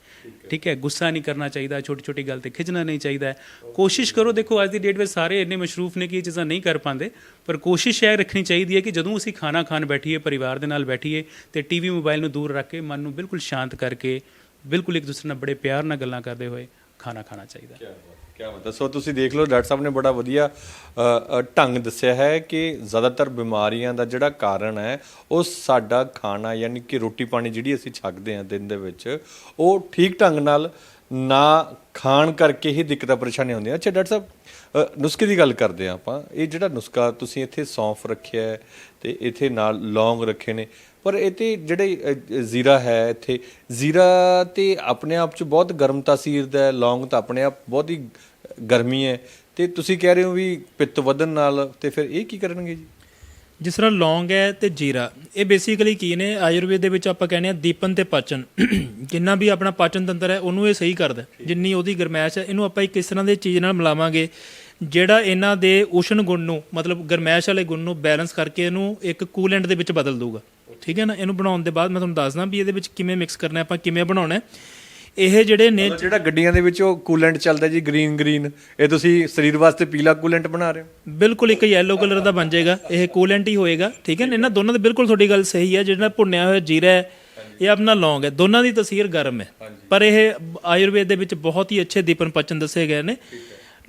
ਠੀਕ ਹੈ, ਗੁੱਸਾ ਨਹੀਂ ਕਰਨਾ ਚਾਹੀਦਾ ਛੋਟੀ ਛੋਟੀ ਗੱਲ ਤੇ ਖਿਜਣਾ ਨਹੀਂ ਚਾਹੀਦਾ ਕੋਸ਼ਿਸ਼ ਕਰੋ, ਦੇਖੋ, ਅੱਜ ਦੀ ਡੇਟ ਵਿੱਚ ਸਾਰੇ ਇੰਨੇ ਮਸ਼ਰੂਫ ਨੇ ਕਿ ਇਹ ਚੀਜ਼ਾਂ ਨਹੀਂ ਕਰ ਪਾਉਂਦੇ, ਪਰ ਕੋਸ਼ਿਸ਼ ਹੈ ਰੱਖਣੀ ਚਾਹੀਦੀ ਹੈ ਕਿ ਜਦੋਂ ਅਸੀਂ ਖਾਣਾ ਖਾਣ ਬੈਠੀਏ, ਪਰਿਵਾਰ ਦੇ ਨਾਲ ਬੈਠੀਏ ਤੇ ਟੀਵੀ ਮੋਬਾਈਲ ਨੂੰ ਦੂਰ ਰੱਖ ਕੇ ਮਨ ਨੂੰ ਬਿਲਕੁਲ ਸ਼ਾਂਤ ਕਰਕੇ ਬਿਲਕੁਲ ਇੱਕ ਦੂਸਰੇ ਨਾਲ ਬੜੇ ਪਿਆਰ ਨਾਲ ਗੱਲਾਂ ਕਰਦੇ ਹੋਏ ਖਾਣਾ ਖਾਣਾ ਚਾਹੀਦਾ ਹੈ। ਕੀ ਬਾਤ ਸੋ ਤੁਸੀਂ ਦੇਖ ਲਓ, ਡਾਕਟਰ ਸਾਹਿਬ ਨੇ ਬੜਾ ਵਧੀਆ ਢੰਗ ਦੱਸਿਆ ਹੈ ਕਿ ਜ਼ਿਆਦਾਤਰ ਬਿਮਾਰੀਆਂ ਦਾ ਜਿਹੜਾ ਕਾਰਨ ਹੈ, ਉਹ ਸਾਡਾ ਖਾਣਾ ਯਾਨੀ ਕਿ ਰੋਟੀ ਪਾਣੀ ਜਿਹੜੀ ਅਸੀਂ ਛਕਦੇ ਹਾਂ ਦਿਨ ਦੇ ਵਿੱਚ, ਉਹ ਠੀਕ ਢੰਗ ਨਾਲ ਨਾ ਖਾਣ ਕਰਕੇ ਹੀ ਦਿੱਕਤਾਂ ਪਰੇਸ਼ਾਨੀਆਂ ਹੁੰਦੀਆਂ। ਅੱਛਾ, ਡਾਕਟਰ ਸਾਹਿਬ ਨੁਸਖੇ ਦੀ ਗੱਲ ਕਰਦੇ ਹਾਂ ਆਪਾਂ। ਇਹ ਜਿਹੜਾ ਨੁਸਖਾ ਤੁਸੀਂ ਇੱਥੇ ਸੌਂਫ ਰੱਖਿਆ ਹੈ ਤੇ ਇੱਥੇ ਨਾਲ ਲੌਂਗ ਰੱਖੇ ਨੇ ਪਰ ਇਹ ਤੇ ਜਿਹੜੇ ਜ਼ੀਰਾ ਹੈ ਇੱਥੇ, ਜ਼ੀਰਾ ਤੇ ਆਪਣੇ ਆਪ ਚ ਬਹੁਤ ਗਰਮ ਤਾਸੀਰ ਦਾ ਹੈ, ਲੌਂਗ ਤਾਂ ਆਪਣੇ ਆਪ ਬਹੁਤ ਹੀ ਗਰਮੀ ਹੈ। ਤੇ ਤੁਸੀਂ ਕਹਿ ਰਹੇ ਹੋ ਵੀ ਪਿੱਤ ਵਧਣ ਨਾਲ, ਤੇ ਫਿਰ ਇਹ ਕੀ ਕਰਨਗੇ ਜੀ? ਜਿਸ ਤਰ੍ਹਾਂ ਲੌਂਗ ਹੈ ਤੇ ਜੀਰਾ, ਇਹ ਬੇਸਿਕਲੀ ਕੀ ਨੇ? ਆਯੁਰਵੇਦ ਦੇ ਵਿੱਚ ਆਪਾਂ ਕਹਿੰਦੇ ਆ ਦੀਪਨ ਤੇ ਪਾਚਨ। ਜਿੰਨਾ ਵੀ ਆਪਣਾ ਪਾਚਨ ਤੰਤਰ ਹੈ, ਉਹਨੂੰ ਇਹ ਸਹੀ ਕਰਦਾ ਜਿੰਨੀ ਉਹਦੀ ਗਰਮੈਸ਼ ਹੈ, ਇਹਨੂੰ ਆਪਾਂ ਇੱਕ ਇਸ ਤਰ੍ਹਾਂ ਦੇ ਚੀਜ਼ ਨਾਲ ਮਿਲਾਵਾਂਗੇ, ਜਿਹੜਾ ਇਹਨਾਂ ਦੇ ਉਸ਼ਣ ਗੁਣ ਨੂੰ, ਮਤਲਬ ਗਰਮੈਸ਼ ਵਾਲੇ ਗੁਣ ਨੂੰ ਬੈਲੈਂਸ ਕਰਕੇ ਇਹਨੂੰ ਇੱਕ ਕੂਲੈਂਟ ਦੇ ਵਿੱਚ ਬਦਲ ਦੂਗਾ ਠੀਕ ਹੈ ਨਾ? ਇਹਨੂੰ ਬਣਾਉਣ ਦੇ ਬਾਅਦ ਮੈਂ ਤੁਹਾਨੂੰ ਦੱਸਦਾ ਵੀ ਇਹਦੇ ਵਿੱਚ ਕਿਵੇਂ ਮਿਕਸ ਕਰਨਾ ਆਪਾਂ ਕਿਵੇਂ ਬਣਾਉਣਾ। ਇਹ ਜਿਹੜੇ ਨੇ ਜਿਹੜਾ ਗੱਡੀਆਂ ਦੇ ਵਿੱਚ ਉਹ ਕੂਲੈਂਟ ਚੱਲਦਾ ਜੀ ਗ੍ਰੀਨ ਗ੍ਰੀਨ ਇਹ ਤੁਸੀਂ ਸਰੀਰ ਵਾਸਤੇ ਪੀਲਾ ਕੂਲੈਂਟ ਬਣਾ ਰਹੇ ਹੋ? ਬਿਲਕੁਲ ਇੱਕ ਯੈਲੋ ਕਲਰ ਦਾ ਬਣ ਜਾਏਗਾ। ਇਹ ਕੂਲੈਂਟ ਹੀ ਹੋਏਗਾ ਠੀਕ ਹੈ ਨਾ? ਇਹਨਾਂ ਦੋਨਾਂ ਦੇ ਬਿਲਕੁਲ ਤੁਹਾਡੀ ਗੱਲ ਸਹੀ ਹੈ। ਜਿਹੜਾ ਭੁੰਨਿਆ ਹੋਇਆ ਜੀਰਾ ਹੈ ਇਹ ਆਪਣਾ ਲੌਂਗ ਹੈ। ਦੋਨਾਂ ਦੀ ਤਸੀਰ ਗਰਮ ਹੈ। ਪਰ ਇਹ ਆਯੁਰਵੇਦ ਦੇ ਵਿੱਚ ਬਹੁਤ ਹੀ ਅੱਛੇ ਦੀਪਨ ਪਚਨ ਦੱਸੇ ਗਏ ਨੇ।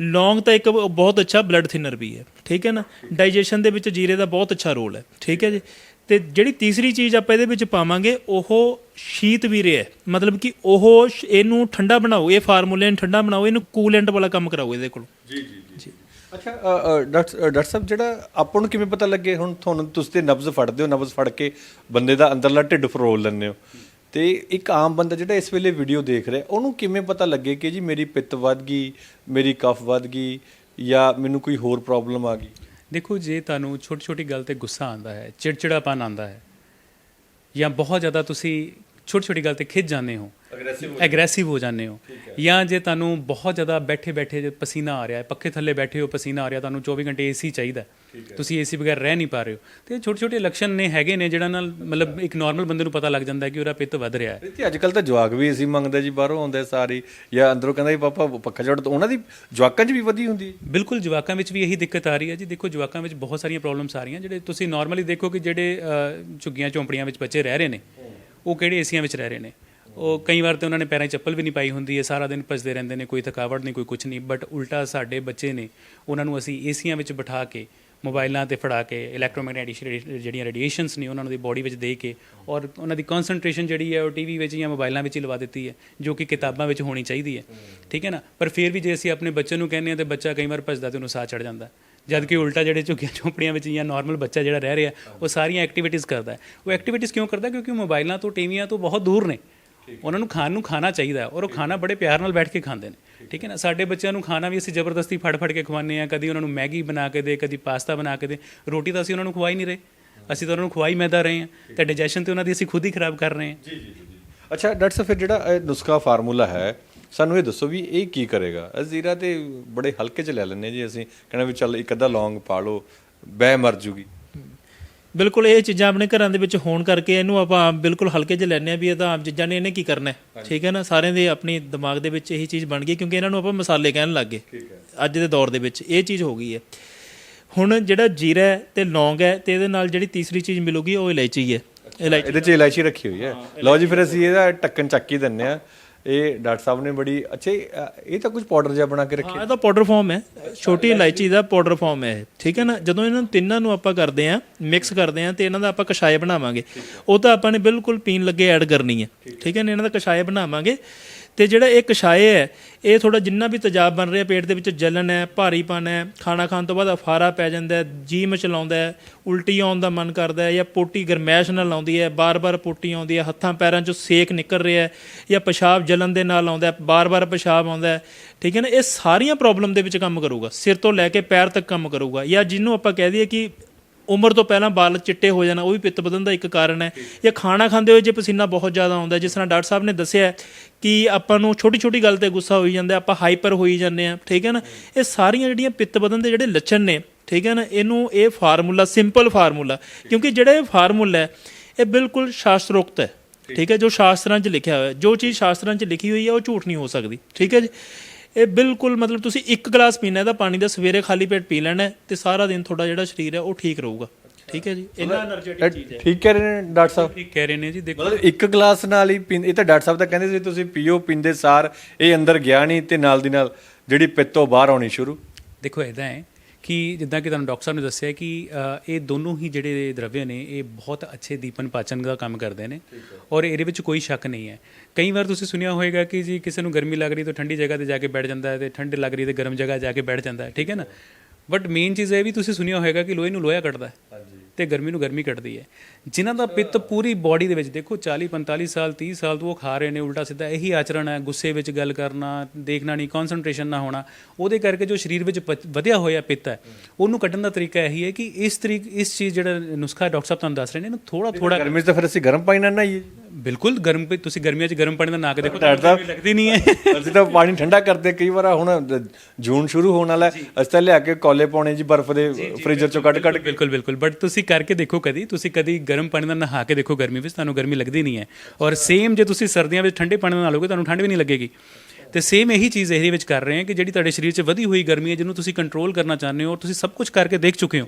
ਲੌਂਗ ਤਾਂ ਇੱਕ ਬਹੁਤ ਅੱਛਾ ਬਲੱਡ ਥਿਨਰ ਵੀ ਹੈ ਠੀਕ ਹੈ ਨਾ? ਡਾਈਜੈਸ਼ਨ ਦੇ ਵਿੱਚ ਜੀਰੇ ਦਾ ਬਹੁਤ ਅੱਛਾ ਰੋਲ ਹੈ ਠੀਕ ਹੈ ਜੀ? ਤੇ ਜਿਹੜੀ ਤੀਸਰੀ ਚੀਜ਼ ਆਪਾਂ ਇਹਦੇ ਵਿੱਚ ਪਾਵਾਂਗੇ ਉਹ ਸ਼ੀਤ ਵੀਰੇ ਹੈ। ਮਤਲਬ ਕਿ ਉਹ ਇਹਨੂੰ ਠੰਡਾ ਬਣਾਓ ਇਹ ਫਾਰਮੂਲੇ ਨੂੰ ਠੰਡਾ ਬਣਾਓ ਇਹਨੂੰ ਕੂਲੈਂਟ ਵਾਲਾ ਕੰਮ ਕਰਾਓ ਇਹਦੇ ਕੋਲ। ਜੀ ਜੀ ਜੀ। ਅੱਛਾ ਡਾਕਟਰ ਸਾਹਿਬ ਜਿਹੜਾ ਆਪਾਂ ਨੂੰ ਕਿਵੇਂ ਪਤਾ ਲੱਗੇ? ਹੁਣ ਤੁਹਾਨੂੰ ਤੁਸੀਂ ਤੇ ਨਬਜ਼ ਫੜਦੇ ਹੋ ਨਬਜ਼ ਫੜ ਕੇ ਬੰਦੇ ਦਾ ਅੰਦਰਲਾ ਢਿੱਡ ਫਰੋਲ ਲੈਂਦੇ ਹੋ। ਤੇ ਇੱਕ ਆਮ ਬੰਦਾ ਜਿਹੜਾ ਇਸ ਵੇਲੇ ਵੀਡੀਓ ਦੇਖ ਰਿਹਾ ਉਹਨੂੰ ਕਿਵੇਂ ਪਤਾ ਲੱਗੇ ਕਿ ਜੀ ਮੇਰੀ ਪਿੱਤ ਵੱਧ ਗਈ ਮੇਰੀ ਕਫ ਵੱਧ ਗਈ ਜਾਂ ਮੈਨੂੰ ਕੋਈ ਹੋਰ ਪ੍ਰੋਬਲਮ ਆ ਗਈ? ਦੇਖੋ ਜੇ ਤੁਹਾਨੂੰ ਛੋਟੀ ਛੋਟੀ ਗੱਲ ਤੇ ਗੁੱਸਾ ਆਉਂਦਾ ਹੈ ਚਿੜਚਿੜਾਪਨ ਆਉਂਦਾ ਹੈ ਜਾਂ ਬਹੁਤ ਜ਼ਿਆਦਾ ਤੁਸੀਂ ਛੋਟੀ ਛੋਟੀ ਗੱਲ ਤੇ ਖਿੱਚ ਜਾਂਦੇ ਹੋ ਐਗਰੈਸਿਵ ਹੋ ਜਾਂਦੇ ਹੋ ਜਾਂ ਜੇ ਤੁਹਾਨੂੰ ਬਹੁਤ ਜ਼ਿਆਦਾ ਬੈਠੇ ਬੈਠੇ ਜੇ ਪਸੀਨਾ ਆ ਰਿਹਾ ਹੈ ਪੱਖੇ ਥੱਲੇ ਬੈਠੇ ਹੋ ਪਸੀਨਾ ਆ ਰਿਹਾ ਤੁਹਾਨੂੰ 24 ਘੰਟੇ ਏਸੀ ਚਾਹੀਦਾ। ਤੁਸੀਂ ਏਸੀ ਬਗੈਰ ਰਹਿ ਨਹੀਂ ਪਾ ਰਹੇ ਹੋ। ਤੇ ਇਹ ਛੋਟੇ ਛੋਟੇ ਲੱਛਣ ਨੇ ਹੈਗੇ ਨੇ ਜਿਹੜਾ ਨਾਲ ਮਤਲਬ ਇੱਕ ਨਾਰਮਲ ਬੰਦੇ ਨੂੰ ਪਤਾ ਲੱਗ ਜਾਂਦਾ ਹੈ ਕਿ ਉਹਦਾ ਪਿੱਤ ਵੱਧ ਰਿਹਾ ਹੈ। ਤੇ ਅੱਜ ਕੱਲ ਤਾਂ ਜਵਾਕ ਵੀ ਅਸੀਂ ਮੰਗਦੇ ਜੀ ਬਾਹਰੋਂ ਆਉਂਦੇ ਸਾਰੇ ਜਾਂ ਅੰਦਰੋਂ ਕਹਿੰਦਾ ਜੀ ਪਾਪਾ ਪੱਖਾ ਛੱਡ ਤਾਂ ਉਹਨਾਂ ਦੀ ਜਵਾਕਾਂ 'ਚ ਵੀ ਵਧੀ ਹੁੰਦੀ ਹੈ। ਬਿਲਕੁਲ ਜਵਾਕਾਂ ਵਿੱਚ ਵੀ ਇਹੀ ਦਿੱਕਤ ਆ ਰਹੀ ਹੈ ਜੀ। ਦੇਖੋ ਜਵਾਕਾਂ ਵਿੱਚ ਬਹੁਤ ਸਾਰੀਆਂ ਪ੍ਰੋਬਲਮਸ ਆ ਰਹੀਆਂ ਜਿਹੜੇ ਤੁਸੀਂ ਨਾਰਮਲੀ ਦੇਖੋ ਕਿ ਜਿਹੜੇ ਝੁੱਗੀਆਂ ਝੌਂਪੜੀਆਂ ਵਿੱਚ ਬੱਚੇ ਰਹਿ ਰਹੇ ਨੇ ਉਹ ਕਿਹੜੇ ਏਸੀਆਂ ਵਿੱਚ ਰਹਿ ਰਹੇ ਨੇ? ਉਹ ਕਈ ਵਾਰ ਤੇ ਉਹਨਾਂ ਨੇ ਪੈਰਾਂ 'ਚ ਚੱਪਲ ਵੀ ਨਹੀਂ ਪਾਈ ਹੁੰਦੀ ਹੈ ਸਾਰਾ ਦਿਨ ਭੱਜਦੇ ਰਹਿੰਦੇ ਨੇ ਕੋਈ ਥਕਾਵਟ ਨਹੀਂ ਕੋਈ ਕੁਝ ਨਹੀਂ। ਬਟ ਉਲਟਾ ਸਾਡੇ ਬੱਚੇ ਨੇ ਉਹਨਾਂ ਨੂੰ ਅਸੀਂ ਏਸੀਆਂ ਵਿੱਚ ਬਿਠਾ ਕੇ ਮੋਬਾਈਲਾਂ ਤੇ ਫੜਾ ਕੇ ਇਲੈਕਟ੍ਰੋਮੈਗਨੈਟਿਕ ਜਿਹੜੀਆਂ ਰੇਡੀਏਸ਼ਨਸ ਨੇ ਉਹਨਾਂ ਨੂੰ ਦੀ ਬਾਡੀ ਵਿੱਚ ਦੇ ਕੇ ਔਰ ਉਹਨਾਂ ਦੀ ਕਨਸੈਂਟ੍ਰੇਸ਼ਨ ਜਿਹੜੀ ਹੈ ਉਹ ਟੀਵੀ ਵਿੱਚ ਜਾਂ ਮੋਬਾਈਲਾਂ ਵਿੱਚ ਹੀ ਲਵਾ ਦਿੱਤੀ ਹੈ, ਜੋ ਕਿ ਕਿਤਾਬਾਂ ਵਿੱਚ ਹੋਣੀ ਚਾਹੀਦੀ ਹੈ। ਠੀਕ ਹੈ ਨਾ? ਪਰ ਫਿਰ ਵੀ ਜੇ ਅਸੀਂ ਆਪਣੇ ਬੱਚੇ ਨੂੰ ਕਹਿੰਦੇ ਹਾਂ ਤੇ ਬੱਚਾ ਕਈ ਵਾਰ ਭੱਜਦਾ ਤੇ ਉਹਨੂੰ ਸਾਹ ਚੜ ਜਾਂਦਾ। ਜਦ ਕਿ ਉਲਟਾ ਜਿਹੜੇ ਝੁਕੀਆਂ ਝੋਪੜੀਆਂ ਵਿੱਚ ਜਾਂ ਨਾਰਮਲ ਬੱਚਾ ਜਿਹੜਾ ਰਹਿ ਰਿਹਾ, ਉਹ ਸਾਰੀਆਂ ਐਕਟੀਵਿਟੀਜ਼ ਕਰਦਾ ਉਹ ਐਕਟੀਵਿਟੀਜ਼ ਕਿਉਂ ਕਰਦਾ? ਕਿਉਂਕਿ ਉਹ ਮੋਬਾਈਲਾਂ ਤੋਂ, ਟੀਵੀਆਂ ਤੋਂ ਬਹੁਤ ਦੂਰ ਨੇ। ਉਹਨਾਂ ਨੂੰ ਖਾਣ ਨੂੰ ਖਾਣਾ ਚਾਹੀਦਾ ਔਰ ਉਹ ਖਾਣਾ ਬੜੇ ਪਿਆਰ ਨਾਲ ਬੈਠ ਕੇ ਖਾਂਦੇ ਨੇ। ਠੀਕ ਹੈ। ਨਾ? ਸਾਡੇ ਬੱਚਿਆਂ ਨੂੰ ਖਾਣਾ ਵੀ ਅਸੀਂ ਜ਼ਬਰਦਸਤੀ ਫੜ ਫੜ ਕੇ ਖਵਾਉਂਦੇ ਆ ਕਦੀ ਉਹਨਾਂ ਨੂੰ ਮੈਗੀ ਬਣਾ ਕੇ ਦੇ ਕਦੀ ਪਾਸਤਾ ਬਣਾ ਕੇ ਦੇ। ਰੋਟੀ ਤਾਂ ਅਸੀਂ ਉਹਨਾਂ ਨੂੰ ਖਵਾਈ ਨਹੀਂ ਰਹੇ। ਅਸੀਂ ਤਾਂ ਉਹਨਾਂ ਨੂੰ ਖਵਾਈ ਮੈਦਾ ਰਹੇ ਹਾਂ। ਤੇ ਡਾਈਜੈਸ਼ਨ ਤੇ ਉਹਨਾਂ ਦੀ ਅਸੀਂ ਖੁਦ ਹੀ ਖਰਾਬ ਕਰ ਰਹੇ ਹਾਂ। ਅੱਛਾ ਡਾਕਟਰ ਸਾਹਿਬ ਫਿਰ ਜਿਹੜਾ ਇਹ ਨੁਸਖਾ ਫਾਰਮੂਲਾ ਹੈ ਸਾਨੂੰ ਇਹ ਦੱਸੋ ਵੀ ਇਹ ਕੀ ਕਰੇਗਾ? ਜ਼ੀਰਾ ਤੇ ਬੜੇ ਹਲਕੇ ਚ ਲੈ ਲੈਂਦੇ ਜੀ ਅਸੀਂ। ਕਹਿੰਦਾ ਵੀ ਚੱਲ ਇੱਕ ਅੱਧਾ ਲੌਂਗ ਪਾ ਲਓ ਬਹਿ ਮਰ ਜੂਗੀ। ਬਿਲਕੁਲ ਇਹ ਚੀਜ਼ਾਂ ਆਪਣੇ ਘਰਾਂ ਦੇ ਵਿੱਚ ਹੋਣ ਕਰਕੇ ਇਹਨੂੰ ਆਪਾਂ ਬਿਲਕੁਲ ਹਲਕੇ 'ਚ ਲੈਂਦੇ ਆ ਵੀ ਇਹ ਤਾਂ ਆਮ ਚੀਜ਼ਾਂ ਨੇ ਇਹਨੇ ਕੀ ਕਰਨਾ ਹੈ? ਠੀਕ ਹੈ ਨਾ? ਸਾਰਿਆਂ ਦੇ ਆਪਣੀ ਦਿਮਾਗ ਦੇ ਵਿੱਚ ਇਹੀ ਚੀਜ਼ ਬਣ ਗਈ ਕਿਉਂਕਿ ਇਹਨਾਂ ਨੂੰ ਆਪਾਂ ਮਸਾਲੇ ਕਹਿਣ ਲੱਗ ਗਏ। ਅੱਜ ਦੇ ਦੌਰ ਦੇ ਵਿੱਚ ਇਹ ਚੀਜ਼ ਹੋ ਗਈ ਹੈ। ਹੁਣ ਜਿਹੜਾ ਜੀਰਾ ਤੇ ਲੌਂਗ ਹੈ ਤੇ ਇਹਦੇ ਨਾਲ ਜਿਹੜੀ ਤੀਸਰੀ ਚੀਜ਼ ਮਿਲੂਗੀ ਉਹ ਇਲਾਇਚੀ ਹੈ ਇਲਾਇਚੀ ਇਹਦੇ ਚ ਇਲਾਇਚੀ ਰੱਖੀ ਹੋਈ ਹੈ। ਲਓ ਜੀ ਫਿਰ ਅਸੀਂ ਇਹਦਾ ਢੱਕਣ ਚੱਕ ਹੀ ਦਿੰਨੇ ਆ ਇਹ ਡਾਕਟਰ ਸਾਹਿਬ ਨੇ ਬੜੀ ਅੱਛਾ ਇਹ, ਤਾਂ ਕੁਝ ਪਾਊਡਰ ਜਿਹਾ ਬਣਾ ਕੇ ਰੱਖਿਆ ਹਾਂ ਇਹ ਤਾਂ ਪਾਊਡਰ ਫਾਰਮ ਹੈ। ਛੋਟੀ ਇਲਾਇਚੀ ਦਾ ਪਾਊਡਰ ਫਾਰਮ ਹੈ ਇਹ, ਠੀਕ ਹੈ ਨਾ? ਜਦੋਂ ਇਹਨਾਂ ਨੂੰ ਤਿੰਨਾਂ ਨੂੰ ਆਪਾਂ ਕਰਦੇ ਆਂ ਮਿਕਸ ਕਰਦੇ ਆਂ ਤੇ ਇਹਨਾਂ ਦਾ ਆਪਾਂ ਕਸ਼ਾਏ ਬਣਾਵਾਂਗੇ। ਉਹ ਤਾਂ ਆਪਾਂ ਨੇ ਬਿਲਕੁਲ ਪੀਣ ਲੱਗੇ ਐਡ ਕਰਨੀ ਹੈ। ਠੀਕ ਹੈ ਨਾ? ਇਹਨਾਂ ਦਾ ਕਸ਼ਾਏ ਬਣਾਵਾਂਗੇ। ਤੇ ਜਿਹੜਾ ਇਹ ਕਸ਼ਾਏ ਹੈ, ਇਹ ਥੋੜਾ ਜਿੰਨਾ ਵੀ ਤੇਜ਼ਾਬ ਬਣ ਰਿਹਾ, ਪੇਟ ਦੇ ਵਿੱਚ ਜਲਨ ਹੈ ਭਾਰੀਪਨ ਹੈ, ਖਾਣਾ ਖਾਣ ਤੋਂ ਬਾਅਦ ਅਫਾਰਾ ਪੈ ਜਾਂਦਾ ਹੈ ਜੀ ਮਚਲਾਉਂਦਾ ਹੈ, ਉਲਟੀ ਆਉਣ ਦਾ ਮਨ ਕਰਦਾ ਹੈ ਜਾਂ ਪੋਟੀ ਗਰਮੈਸ਼ ਨਾਲ ਆਉਂਦੀ ਹੈ, ਬਾਰ-ਬਾਰ ਪੋਟੀ ਆਉਂਦੀ ਹੈ, ਹੱਥਾਂ ਪੈਰਾਂ 'ਚੋਂ ਸੇਕ ਨਿਕਲ ਰਿਹਾ ਹੈ ਜਾਂ ਪਿਸ਼ਾਬ ਜਲਨ ਦੇ ਨਾਲ ਆਉਂਦਾ ਹੈ, ਬਾਰ-ਬਾਰ ਪਿਸ਼ਾਬ ਆਉਂਦਾ ਹੈ, ਠੀਕ ਹੈ ਨਾ? ਇਹ ਸਾਰੀਆਂ ਪ੍ਰੋਬਲਮ ਦੇ ਵਿੱਚ ਕੰਮ ਕਰੂਗਾ, ਸਿਰ ਤੋਂ ਲੈ ਕੇ ਪੈਰ ਤੱਕ ਕੰਮ ਕਰੂਗਾ ਜਾਂ ਜਿਹਨੂੰ ਆਪਾਂ ਕਹਿ ਦਈਏ ਕਿ ਉਮਰ ਤੋਂ ਪਹਿਲਾਂ ਬਾਲ ਚਿੱਟੇ ਹੋ ਜਾਣਾ, ਉਹ ਵੀ ਪਿੱਤ ਵਧਣ ਦਾ ਇੱਕ ਕਾਰਨ ਹੈ। ਜਾਂ ਖਾਣਾ ਖਾਂਦੇ ਹੋਏ ਜੇ ਪਸੀਨਾ ਬਹੁਤ ਜ਼ਿਆਦਾ ਆਉਂਦਾ ਜਿਸ ਤਰ੍ਹਾਂ ਡਾਕਟਰ ਸਾਹਿਬ ਨੇ ਦੱਸਿਆ ਕਿ ਆਪਾਂ ਨੂੰ ਛੋਟੀ ਛੋਟੀ ਗੱਲ ਤੇ ਗੁੱਸਾ ਹੋਈ ਜਾਂਦਾ ਆਪਾਂ ਹਾਈਪਰ ਹੋਈ ਜਾਂਦੇ ਆ ਠੀਕ ਹੈ ਨਾ? ਇਹ ਸਾਰੀਆਂ ਜਿਹੜੀਆਂ ਪਿੱਤ ਵਧਣ ਦੇ ਜਿਹੜੇ ਲੱਛਣ ਨੇ, ਠੀਕ ਹੈ ਨਾ? ਇਹਨੂੰ ਇਹ ਫਾਰਮੂਲਾ, ਸਿੰਪਲ ਫਾਰਮੂਲਾ, ਕਿਉਂਕਿ ਜਿਹੜਾ ਇਹ ਫਾਰਮੂਲਾ ਹੈ, ਇਹ ਬਿਲਕੁਲ ਸ਼ਾਸਤਰੋਕਤ ਹੈ, ਠੀਕ ਹੈ? ਜੋ ਸ਼ਾਸਤਰਾਂ 'ਚ ਲਿਖਿਆ ਹੋਇਆ ਜੋ ਚੀਜ਼ ਸ਼ਾਸਤਰਾਂ 'ਚ ਲਿਖੀ ਹੋਈ ਹੈ, ਉਹ ਝੂਠ ਨਹੀਂ ਹੋ ਸਕਦੀ, ਠੀਕ ਹੈ ਜੀ? ਇਹ ਬਿਲਕੁਲ ਮਤਲਬ ਤੁਸੀਂ ਇੱਕ ਗਲਾਸ ਪੀਣਾ ਇਹਦਾ ਪਾਣੀ ਦਾ ਸਵੇਰੇ ਖਾਲੀ ਪੇਟ ਪੀ ਲੈਣਾ ਤੇ ਸਾਰਾ ਦਿਨ ਤੁਹਾਡਾ ਜਿਹੜਾ ਸਰੀਰ ਹੈ ਉਹ ਠੀਕ ਰਹੂਗਾ। ਠੀਕ ਹੈ ਜੀ? ਇਹਨਾਂ એનર્ਜੈਟਿਕ ਚੀਜ਼ ਹੈ। ਠੀਕ ਕਹਿ ਰਹੇ ਨੇ ਡਾਕਟਰ ਸਾਹਿਬ? ਠੀਕ ਕਹਿ ਰਹੇ ਨੇ ਜੀ ਦੇਖੋ। ਮਤਲਬ ਇੱਕ ਗਲਾਸ ਨਾਲ ਹੀ ਇਹ ਤਾਂ ਡਾਕਟਰ ਸਾਹਿਬ ਤਾਂ ਕਹਿੰਦੇ ਸੀ ਤੁਸੀਂ ਪੀਓ ਪਿੰਦੇ ਸਾਰ ਇਹ ਅੰਦਰ ਗਿਆ ਨਹੀਂ ਤੇ ਨਾਲ ਦੀ ਨਾਲ ਜਿਹੜੀ ਪਿੱਤੋਂ ਬਾਹਰ ਆਉਣੀ ਸ਼ੁਰੂ। ਦੇਖੋ ਇਦਾਂ ਹੈ ਕਿ ਜਿੱਦਾਂ ਕਿ ਤੁਹਾਨੂੰ ਡਾਕਟਰ ਸਾਹਿਬ ਨੇ ਦੱਸਿਆ ਕਿ ਇਹ ਦੋਨੋਂ ਹੀ ਜਿਹੜੇ ਦਰਵਯ ਨੇ ਇਹ ਬਹੁਤ ਅੱਛੇ ਦੀਪਨ ਪਾਚਨ ਦਾ ਕੰਮ ਕਰਦੇ ਨੇ ਔਰ ਇਹਦੇ ਵਿੱਚ ਕੋਈ ਸ਼ੱਕ ਨਹੀਂ ਹੈ। ਕਈ ਵਾਰ ਤੁਸੀਂ ਸੁਣਿਆ ਹੋਵੇਗਾ ਕਿ ਜੀ ਕਿਸੇ ਨੂੰ ਗਰਮੀ ਲੱਗ ਰਹੀ ਤਾਂ ਠੰਡੀ ਜਗ੍ਹਾ ਤੇ ਜਾ ਕੇ ਬੈਠ ਜਾਂਦਾ ਹੈ ਤੇ ਠੰਡ ਲੱਗ ਰਹੀ ਤੇ ਗਰਮ ਜਗ੍ਹਾ ਜਾ ਕੇ ਬੈਠ ਜਾਂਦਾ ਹੈ ਠੀਕ ਹੈ ਨਾ? ਬਟ ਮੇਨ ਚੀਜ਼ ਇਹ ਵੀ ਤੁਸੀਂ ਸੁਣਿਆ ਹੋਵੇਗਾ ਕਿ ਲੋਹੇ ਨੂੰ ਲੋਹਾ ਕੱਢਦਾ ਹੈ। ਤੇ ਗਰਮੀ ਨੂੰ ਗਰਮੀ ਕੱਢਦੀ ਹੈ। ਜਿਨ੍ਹਾਂ ਦਾ ਪਿੱਤ ਪੂਰੀ ਬਾਡੀ ਦੇ ਵਿੱਚ, ਦੇਖੋ 40 45 ਸਾਲ 30 ਸਾਲ ਤੋਂ ਉਹ ਖਾ ਰਹੇ ਨੇ, ਉਲਟਾ ਸਿੱਧਾ ਇਹੀ ਆਚਰਣ ਹੈ, ਗੁੱਸੇ ਵਿੱਚ ਗੱਲ ਕਰਨਾ, ਦੇਖਣਾ ਨਹੀਂ ਕਨਸੈਂਟਰੇਸ਼ਨ ਨਾ ਹੋਣਾ। ਉਹਦੇ ਕਰਕੇ ਜੋ ਸਰੀਰ ਵਿੱਚ ਪਚ- ਵਧਿਆ ਹੋਇਆ ਪਿੱਤ ਹੈ, ਉਹਨੂੰ ਕੱਢਣ ਦਾ ਤਰੀਕਾ ਇਹੀ ਹੈ ਕਿ ਇਸ ਤਰੀਕ, ਇਸ ਚੀਜ਼ ਜਿਹੜਾ ਨੁਸਖਾ ਡਾਕਟਰ ਸਾਹਿਬ ਤੁਹਾਨੂੰ ਦੱਸ ਰਹੇ ਨੇ, ਇਹਨੂੰ ਥੋੜਾ ਥੋੜਾ ਗਰਮੀ 'ਚ ਤਾਂ ਫਿਰ ਅਸੀਂ ਗਰਮ ਪਾਣੀ ਨਾਲ ਨਹਾਈਏ। ਬਿਲਕੁਲ ਗਰਮ ਪੇ ਤੁਸੀਂ ਗਰਮੀਆਂ 'ਚ ਗਰਮ ਪਾਣੀ ਦਾ ਨਾਕ ਦੇਖੋ ਤੁਹਾਨੂੰ ਲੱਗਦੀ ਨਹੀਂ ਹੈ। ਅਸੀਂ ਤਾਂ ਪਾਣੀ ਠੰਡਾ ਕਰਦੇ ਕਈ ਵਾਰ ਹੁਣ ਦ- ਜੂਨ ਸ਼ੁਰੂ ਹੋਣ ਵਾਲਾ ਹੈ ਅਸੀਂ ਤਾਂ ਲਿਆ ਕੇ ਕੋਲੇ ਪਾਉਣੇ ਜੀ ਬਰਫ਼ ਦੇ ਫ੍ਰੀਜ਼ਰ ਚੋਂ ਕੱਢ ਕੱਢ ਬਿਲਕੁਲ ਬਿਲਕੁਲ। ਬਟ ਤੁਸੀਂ ਕਰਕੇ ਦੇਖੋ ਕਦੀ ਤੁਸੀਂ ਕਦੀ ਗਰਮ ਪਾਣੀ ਨਾਲ ਨਹਾ ਕੇ ਦੇਖੋ ਗਰਮੀ ਵਿੱਚ ਤੁਹਾਨੂੰ ਗਰਮੀ ਲੱਗਦੀ ਨਹੀਂ ਹੈ। ਔਰ ਸੇਮ ਜੇ ਤੁਸੀਂ ਸਰਦੀਆਂ ਵਿੱਚ ਠੰਡੇ ਪਾਣੀ ਨਾਲ ਨਹਾਲੋਗੇ ਤੁਹਾਨੂੰ ਠੰਡ ਵੀ ਨਹੀਂ ਲੱਗੇਗੀ। ਤੇ ਸੇਮ ਇਹੀ ਚੀਜ਼ ਇਹਦੇ ਵਿੱਚ ਕਰ ਰਹੇ ਹਾਂ ਕਿ ਜਿਹੜੀ ਤੁਹਾਡੇ ਸਰੀਰ 'ਚ ਵਧੀ ਹੋਈ ਗਰਮੀ ਹੈ ਜਿਹਨੂੰ ਤੁਸੀਂ ਕੰਟਰੋਲ ਕਰਨਾ ਚਾਹੁੰਦੇ ਹੋ ਔਰ ਤੁਸੀਂ ਸਭ ਕੁਝ ਕਰਕੇ ਦੇਖ ਚੁੱਕੇ ਹੋ।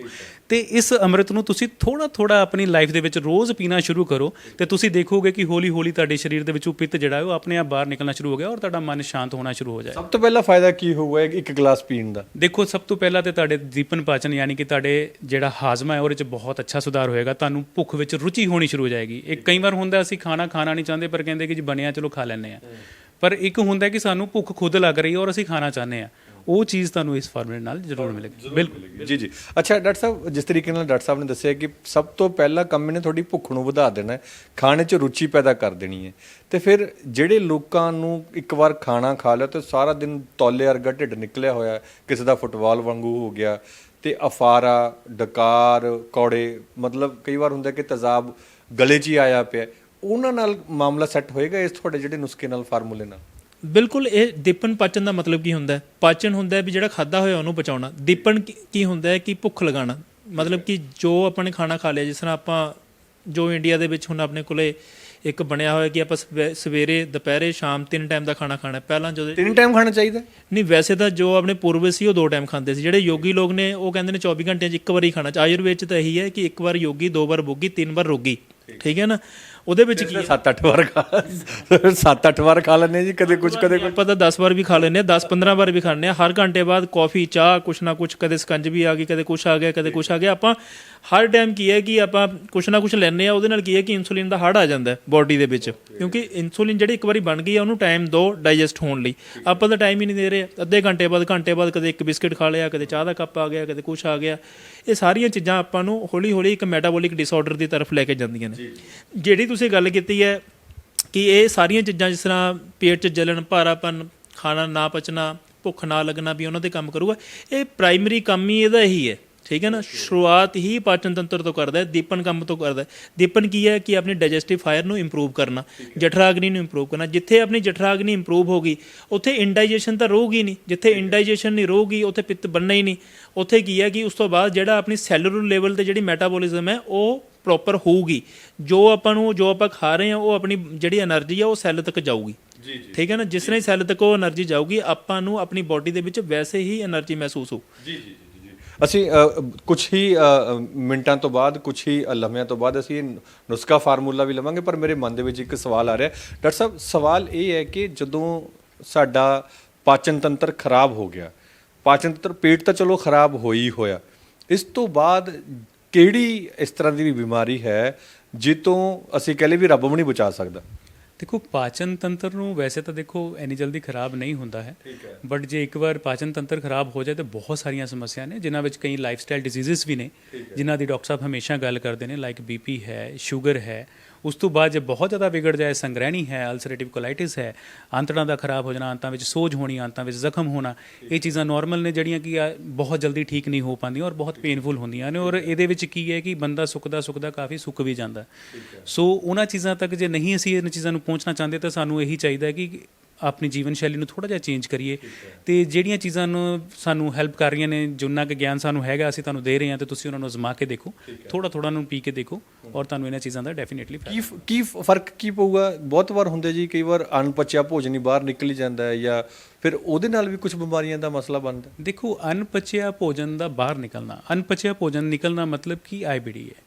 ਤੇ ਇਸ ਅੰਮ੍ਰਿਤ ਨੂੰ ਤੁਸੀਂ ਥੋੜਾ ਥੋੜਾ ਆਪਣੀ ਲਾਈਫ ਦੇ ਵਿੱਚ ਰੋਜ਼ ਪੀਣਾ ਸ਼ੁਰੂ ਕਰੋ ਤੇ ਤੁਸੀਂ ਦੇਖੋਗੇ ਕਿ ਹੌਲੀ ਹੌਲੀ ਤੁਹਾਡੇ ਸਰੀਰ ਦੇ ਵਿੱਚੋਂ ਪਿੱਤ ਜਿਹੜਾ ਹੈ ਉਹ ਆਪਣੇ ਆਪ ਬਾਹਰ ਨਿਕਲਣਾ ਸ਼ੁਰੂ ਹੋ ਗਿਆ ਔਰ ਤੁਹਾਡਾ ਮਨ ਸ਼ਾਂਤ ਹੋਣਾ ਸ਼ੁਰੂ ਹੋ ਜਾਏਗਾ। ਸਭ ਤੋਂ ਪਹਿਲਾ ਫਾਇਦਾ ਕੀ ਹੋਊਗਾ ਇੱਕ- ਗਲਾਸ ਪੀਣ ਦਾ? ਦੇਖੋ ਸਭ ਤੋਂ ਪਹਿਲਾਂ ਤੇ ਤੁਹਾਡੇ ਦੀਪਨ ਪਾਚਨ ਯਾਨੀ ਕਿ ਤੁਹਾਡੇ ਜਿਹੜਾ ਹਾਜ਼ਮਾ ਹੈ ਉਹਦੇ ਚ ਬਹੁਤ ਅੱਛਾ ਸੁਧਾਰ ਹੋਏਗਾ। ਤੁਹਾਨੂੰ ਭੁੱਖ ਵਿੱਚ ਰੁਚੀ ਹੋਣੀ ਸ਼ੁਰੂ ਹੋ ਜਾਏਗੀ। ਇੱਕ ਕਈ ਵਾਰ ਹੁੰਦਾ ਅਸੀਂ ਖਾਣਾ ਖਾਣਾ ਨਹੀਂ ਚਾਹੁੰਦੇ ਪਰ ਕਹਿੰਦੇ ਕਿ ਜੀ ਬਣਿਆ ਚਲੋ ਖਾ ਲੈਂਦੇ ਆ ਪਰ ਇੱਕ ਹੁੰਦਾ ਕਿ ਸਾਨੂੰ ਭੁੱਖ ਖੁਦ ਲੱਗ ਰਹੀ ਹੈ ਔਰ ਅਸੀਂ ਖਾਣਾ ਚਾਹੁੰਦੇ ਆ ਉਹ ਚੀਜ਼ ਤੁਹਾਨੂੰ ਇਸ ਫਾਰਮੂਲੇ ਨਾਲ ਜ਼ਰੂਰ ਮਿਲੇਗੀ। ਬਿਲਕੁਲ। ਜੀ ਜੀ। ਅੱਛਾ ਡਾਕਟਰ ਸਾਹਿਬ ਜਿਸ ਤਰੀਕੇ ਨਾਲ ਡਾਕਟਰ ਸਾਹਿਬ ਨੇ ਦੱਸਿਆ ਕਿ ਸਭ ਤੋਂ ਪਹਿਲਾ ਕੰਮ ਇਹਨੇ ਤੁਹਾਡੀ ਭੁੱਖ ਨੂੰ ਵਧਾ ਦੇਣਾ ਹੈ ਖਾਣੇ 'ਚ ਰੁਚੀ ਪੈਦਾ ਕਰ ਦੇਣੀ ਹੈ। ਤੇ ਫਿਰ ਜਿਹੜੇ ਲੋਕਾਂ ਨੂੰ ਇੱਕ ਵਾਰ ਖਾਣਾ ਖਾ ਲਿਆ ਤੇ ਸਾਰਾ ਦਿਨ ਤੌਲੇ ਵਰਗਾ ਢਿੱਡ ਨਿਕਲਿਆ ਹੋਇਆ ਕਿਸੇ ਦਾ ਫੁੱਟਬਾਲ ਵਾਂਗੂ ਹੋ ਗਿਆ ਤੇ ਅਫਾਰਾ ਡਕਾਰ ਕੌੜੇ ਮਤਲਬ ਕਈ ਵਾਰ ਹੁੰਦਾ ਕਿ ਤੇਜ਼ਾਬ ਗਲੇ 'ਚ ਹੀ ਆਇਆ ਪਿਆ ਉਹਨਾਂ ਨਾਲ ਮਾਮਲਾ ਸੈੱਟ ਹੋਏਗਾ ਇਸ ਤੁਹਾਡੇ ਜਿਹੜੇ ਨੁਸਖੇ ਨਾਲ ਫਾਰਮੂਲੇ ਨਾਲ? ਬਿਲਕੁਲ ਇਹ ਦੀਪਨ ਪਾਚਨ ਦਾ ਮਤਲਬ ਕੀ ਹੁੰਦਾ ਹੈ? ਪਾਚਨ ਹੁੰਦਾ ਹੈ ਵੀ ਜਿਹੜਾ ਖਾਦਾ ਹੋਇਆ ਉਹਨੂੰ ਪਚਾਉਣਾ ਦੀਪਨ ਕੀ- ਹੁੰਦਾ ਹੈ ਕਿ ਭੁੱਖ ਲਗਾਉਣਾ। ਮਤਲਬ ਕਿ ਜੋ ਆਪਾਂ ਨੇ ਖਾਣਾ ਖਾ ਲਿਆ ਜਿਸ ਤਰ੍ਹਾਂ ਆਪਾਂ ਜੋ ਇੰਡੀਆ ਦੇ ਵਿੱਚ ਹੁਣ ਆਪਣੇ ਕੋਲੇ ਇੱਕ ਬਣਿਆ ਹੋਇਆ ਕਿ ਆਪਾਂ ਸਵੇ- ਸਵੇਰੇ ਦੁਪਹਿਰੇ ਸ਼ਾਮ ਤਿੰਨ ਟਾਈਮ ਦਾ ਖਾਣਾ ਖਾਣਾ। ਪਹਿਲਾਂ ਜਦੋਂ ਤਿੰਨ ਟਾਈਮ ਖਾਣਾ ਚਾਹੀਦਾ? ਨਹੀਂ ਵੈਸੇ ਤਾਂ ਜੋ ਆਪਣੇ ਪੂਰਵਜ ਸੀ ਉਹ ਦੋ ਟਾਈਮ ਖਾਂਦੇ ਸੀ। ਜਿਹੜੇ ਯੋਗੀ ਲੋਕ ਨੇ ਉਹ ਕਹਿੰਦੇ ਨੇ 24 ਘੰਟਿਆਂ 'ਚ ਇੱਕ ਵਾਰੀ ਖਾਣਾ। ਚਾਹੀਦਾ ਆਯੁਰਵੇਦ 'ਚ ਤਾਂ ਇਹੀ ਹੈ ਕਿ ਇੱਕ ਵਾਰ ਯੋਗੀ ਦੋ ਵਾਰ ਭੋਗੀ ਤਿੰਨ ਵਾਰ ਰੋਗੀ। ਠੀਕ ਹੈ ਨਾ? ਉਹਦੇ ਵਿੱਚ ਕੀ ਹੈ? 7-8 ਵਾਰ ਖਾ 7-8 ਵਾਰ ਖਾ ਲੈਂਦੇ ਜੀ ਕਦੇ ਕੁਝ ਕਦੇ ਕੁਝ ਆਪਾਂ ਤਾਂ 10 ਵਾਰ ਵੀ ਖਾ ਲੈਂਦੇ ਆ 10 15 ਵਾਰ ਵੀ ਖਾਂਦੇ ਆ ਹਰ ਘੰਟੇ ਬਾਅਦ ਕਾਫੀ ਚਾਹ ਕੁਛ ਨਾ ਕੁਛ ਕਦੇ ਸਕੰਜਵੀ ਆ ਗਈ ਕਦੇ ਕੁਛ ਆ ਗਿਆ ਕਦੇ ਕੁਛ ਆ ਗਿਆ। ਆਪਾਂ ਹਰ ਟਾਈਮ ਕੀ ਹੈ ਕਿ ਆਪਾਂ ਕੁਛ ਨਾ ਕੁਛ ਲੈਂਦੇ ਆ ਉਹਦੇ ਨਾਲ ਕੀ ਹੈ ਕਿ ਇਨਸੂਲਿਨ ਦਾ ਹੜ ਆ ਜਾਂਦਾ ਹੈ ਬਾਡੀ ਦੇ ਵਿੱਚ। ਕਿਉਂਕਿ ਇਨਸੂਲਿਨ ਜਿਹੜੀ ਇੱਕ ਵਾਰੀ ਬਣ ਗਈ ਆ ਉਹਨੂੰ ਟਾਈਮ ਦਿਓ ਡਾਈਜੈਸਟ ਹੋਣ ਲਈ। ਆਪਾਂ ਤਾਂ ਟਾਈਮ ਹੀ ਨਹੀਂ ਦੇ ਰਹੇ। ਅੱਧੇ ਘੰਟੇ ਬਾਅਦ ਘੰਟੇ ਬਾਅਦ ਕਦੇ ਇੱਕ ਬਿਸਕਟ ਖਾ ਲਿਆ ਕਦੇ ਚਾਹ ਦਾ ਕੱਪ ਆ ਗਿਆ ਕਦੇ ਕੁਛ ਆ ਗਿਆ। ਇਹ ਸਾਰੀਆਂ ਚੀਜ਼ਾਂ ਆਪਾਂ ਨੂੰ ਹੌਲੀ ਹੌਲੀ ਇੱਕ ਮੈਟਾਬੋਲਿਕ ਡਿਸਆਰਡਰ ਦੀ ਤਰਫ ਲੈ ਕੇ ਜਾਂਦੀਆਂ ਨੇ। ਜਿਹੜੀ ਤੁਸੀਂ ਗੱਲ ਕੀਤੀ ਹੈ ਕਿ ਇਹ ਸਾਰੀਆਂ ਚੀਜ਼ਾਂ ਜਿਸ ਤਰ੍ਹਾਂ ਪੇਟ 'ਚ ਜਲਣ ਭਾਰਾਪਨ ਖਾਣਾ ਨਾ ਪਚਣਾ ਭੁੱਖ ਨਾ ਲੱਗਣਾ ਵੀ ਉਹਨਾਂ ਤੇ ਕੰਮ ਕਰੂਗਾ ਇਹ ਪ੍ਰਾਇਮਰੀ ਕੰਮ ਹੀ ਇਹਦਾ ਹੀ ਹੈ। ਠੀਕ ਹੈ ਨਾ? ਸ਼ੁਰੂਆਤ ਹੀ ਪਾਚਨ ਤੰਤਰ ਤੋਂ ਕਰਦਾ ਹੈ ਦੀਪਨ ਕੰਮ ਤੋਂ ਕਰਦਾ ਹੈ। ਦੀਪਨ ਕੀ ਹੈ? ਕਿ ਆਪਣੇ ਡਾਈਜੈਸਟਿਵ ਫਾਇਰ ਨੂੰ ਇੰਪਰੂਵ ਕਰਨਾ ਜਠਰਾਗਨੀ ਨੂੰ ਇੰਪਰੂਵ ਕਰਨਾ। ਜਿੱਥੇ ਆਪਣੀ ਜਠਰਾਗਨੀ ਇੰਪਰੂਵ ਹੋ ਗਈ ਉੱਥੇ ਇੰਡਾਈਜੇਸ਼ਨ ਤਾਂ ਰਹੂਗੀ ਨਹੀਂ। ਜਿੱਥੇ ਇਨਡਾਈਜੇਸ਼ਨ ਨਹੀਂ ਰਹੂਗੀ ਉੱਥੇ ਪਿੱਤ ਬਣਨਾ ਹੀ ਨਹੀਂ। ਉੱਥੇ ਕੀ ਹੈ ਕਿ ਉਸ ਤੋਂ ਬਾਅਦ ਜਿਹੜਾ ਆਪਣੀ ਸੈਲੂਲਰ ਲੈਵਲ ਤੇ ਜਿਹੜੀ ਮੈਟਾਬੋਲਿਜ਼ਮ ਹੈ ਉਹ ਪ੍ਰੋਪਰ ਹੋਊਗੀ। ਜੋ ਆਪਾਂ ਨੂੰ ਜੋ ਆਪਾਂ ਖਾ ਰਹੇ ਹਾਂ ਉਹ ਆਪਣੀ ਜਿਹੜੀ એનર્ਜੀ ਆ ਉਹ ਸੈੱਲ ਤੱਕ ਜਾਊਗੀ। ਠੀਕ ਹੈ ਨਾ? ਜਿਸ ਤਰ੍ਹਾਂ ਹੀ ਸੈੱਲ ਤੱਕ ਉਹ એનર્ਜੀ ਜਾਊਗੀ ਆਪਾਂ ਨੂੰ ਆਪਣੀ ਬਾਡੀ ਦੇ ਵਿੱਚ ਵੈਸੇ ਹੀ એનર્ਜੀ ਮਹਿਸੂਸ ਹੋਊ। ਜੀ ਜੀ। ਅਸੀਂ ਕੁਝ ਹੀ ਮਿੰਟਾਂ ਤੋਂ ਬਾਅਦ ਕੁਝ ਹੀ ਅ, ਲਮਹਿਆਂ ਤੋਂ ਬਾਅਦ ਅਸੀਂ ਨੁਸਖਾ ਫਾਰਮੂਲਾ ਵੀ ਲਵਾਂਗੇ ਪਰ ਮੇਰੇ ਮਨ ਦੇ ਵਿੱਚ ਇੱਕ ਸਵਾਲ ਆ ਰਿਹਾ। ਡਾਕਟਰ ਸਾਹਿਬ ਸਵਾਲ ਇਹ ਹੈ ਕਿ ਜਦੋਂ ਸਾਡਾ ਪਾਚਨ ਤੰਤਰ ਖਰਾਬ ਹੋ ਗਿਆ ਪਾਚਨ ਤੰਤਰ ਪੇਟ ਤਾਂ ਚਲੋ ਖਰਾਬ ਹੋ ਹੀ ਹੋਇਆ ਇਸ ਤੋਂ ਬਾਅਦ ਕਿਹੜੀ ਇਸ ਤਰ੍ਹਾਂ ਦੀ ਵੀ ਬਿਮਾਰੀ ਹੈ ਜਿੱਤੋਂ ਅਸੀਂ ਕਹ ਲਈਏ ਵੀ ਰੱਬ ਵੀ ਨਹੀਂ ਬਚਾ ਸਕਦਾ? ਦੇਖੋ ਪਾਚਨ ਤੰਤਰ ਨੂੰ ਵੈਸੇ ਤਾਂ ਦੇਖੋ ਇੰਨੀ ਜਲਦੀ ਖਰਾਬ ਨਹੀਂ ਹੁੰਦਾ ਹੈ। ਬਟ ਜੇ ਇੱਕ ਵਾਰ ਪਾਚਨ ਤੰਤਰ ਖਰਾਬ ਹੋ ਜਾਏ ਤਾਂ ਬਹੁਤ ਸਾਰੀਆਂ ਸਮੱਸਿਆ ਨੇ ਜਿਨ੍ਹਾਂ ਵਿੱਚ ਕਈ ਲਾਈਫਸਟਾਈਲ ਡਿਜ਼ੀਜ਼ਸ ਵੀ ਨੇ ਜਿਨ੍ਹਾਂ ਦੀ ਡਾਕਟਰ ਸਾਹਿਬ ਹਮੇਸ਼ਾ ਗੱਲ ਕਰਦੇ ਨੇ ਲਾਈਕ ਬੀਪੀ ਹੈ ਸ਼ੂਗਰ ਹੈ ਉਸ ਤੋਂ ਬਾਅਦ ਜੇ ਬਹੁਤ ਜ਼ਿਆਦਾ ਵਿਗੜ ਜਾਏ ਸੰਗ੍ਰਹਿਣੀ ਹੈ ਅਲਸਰੇਟਿਵ ਕੋਲਾਈਟਿਸ ਹੈ ਆਂਤੜਾਂ ਦਾ ਖਰਾਬ ਹੋ ਜਾਣਾ ਆਂਤਾਂ ਵਿੱਚ ਸੋਜ ਹੋਣੀ ਆਂਤਾਂ ਵਿੱਚ ਜ਼ਖਮ ਹੋਣਾ ਇਹ ਚੀਜ਼ਾਂ ਨਾਰਮਲ ਨੇ ਜਿਹੜੀਆਂ ਕਿ ਬਹੁਤ ਜਲਦੀ ਠੀਕ ਨਹੀਂ ਹੋ ਪਾਉਂਦੀਆਂ ਔਰ ਬਹੁਤ ਪੇਨਫੁਲ ਹੁੰਦੀਆਂ ਨੇ ਔਰ ਇਹਦੇ ਵਿੱਚ ਕੀ ਹੈ ਕਿ ਬੰਦਾ ਸੁੱਕਦਾ ਸੁੱਕਦਾ ਕਾਫੀ ਸੁੱਕ ਵੀ ਜਾਂਦਾ। ਸੋ ਉਹਨਾਂ ਚੀਜ਼ਾਂ ਤੱਕ ਜੇ ਨਹੀਂ ਅਸੀਂ ਇਹਨਾਂ ਚੀਜ਼ਾਂ ਨੂੰ ਪਹੁੰਚਣਾ ਚਾਹੁੰਦੇ ਤਾਂ ਸਾਨੂੰ ਇਹੀ ਚਾਹੀਦਾ ਹੈ ਕਿ ਆਪਣੀ ਜੀਵਨ ਸ਼ੈਲੀ ਨੂੰ ਥੋੜਾ ਜਿਹਾ ਚੇਂਜ ਕਰੀਏ ਤੇ ਜਿਹੜੀਆਂ ਚੀਜ਼ਾਂ ਨੂੰ ਸਾਨੂੰ ਹੈਲਪ ਕਰ ਰਹੀਆਂ ਨੇ ਜਿੰਨਾ ਕੁ ਗਿਆਨ ਸਾਨੂੰ ਹੈਗਾ ਅਸੀਂ ਤੁਹਾਨੂੰ ਦੇ ਰਹੇ ਹਾਂ ਤੇ ਤੁਸੀਂ ਉਹਨਾਂ ਨੂੰ ਅਜ਼ਮਾ ਕੇ ਦੇਖੋ ਥੋੜਾ ਥੋੜਾ ਨੂੰ ਪੀ ਕੇ ਦੇਖੋ ਔਰ ਤੁਹਾਨੂੰ ਇਹਨਾਂ ਚੀਜ਼ਾਂ ਦਾ ਡੈਫੀਨਿਟਲੀ ਕੀ ਕੀ ਫ਼ਰਕ ਕੀ ਪਊਗਾ? ਬਹੁਤ ਵਾਰ ਹੁੰਦੇ ਜੀ ਕਈ ਵਾਰ ਅਣਪਚਿਆ ਭੋਜਨ ਹੀ ਬਾਹਰ ਨਿਕਲ ਹੀ ਜਾਂਦਾ ਹੈ ਜਾਂ ਫਿਰ ਉਹਦੇ ਨਾਲ ਵੀ ਕੁਝ ਬਿਮਾਰੀਆਂ ਦਾ ਮਸਲਾ ਬਣਦਾ ਦੇਖੋ ਅਨਪਚਿਆ ਭੋਜਨ ਦਾ ਬਾਹਰ ਨਿਕਲਣਾ ਅਨਪਚਿਆ ਭੋਜਨ ਨਿਕਲਣਾ ਮਤਲਬ ਕੀ ਆਈਬੀਡੀ ਹੈ।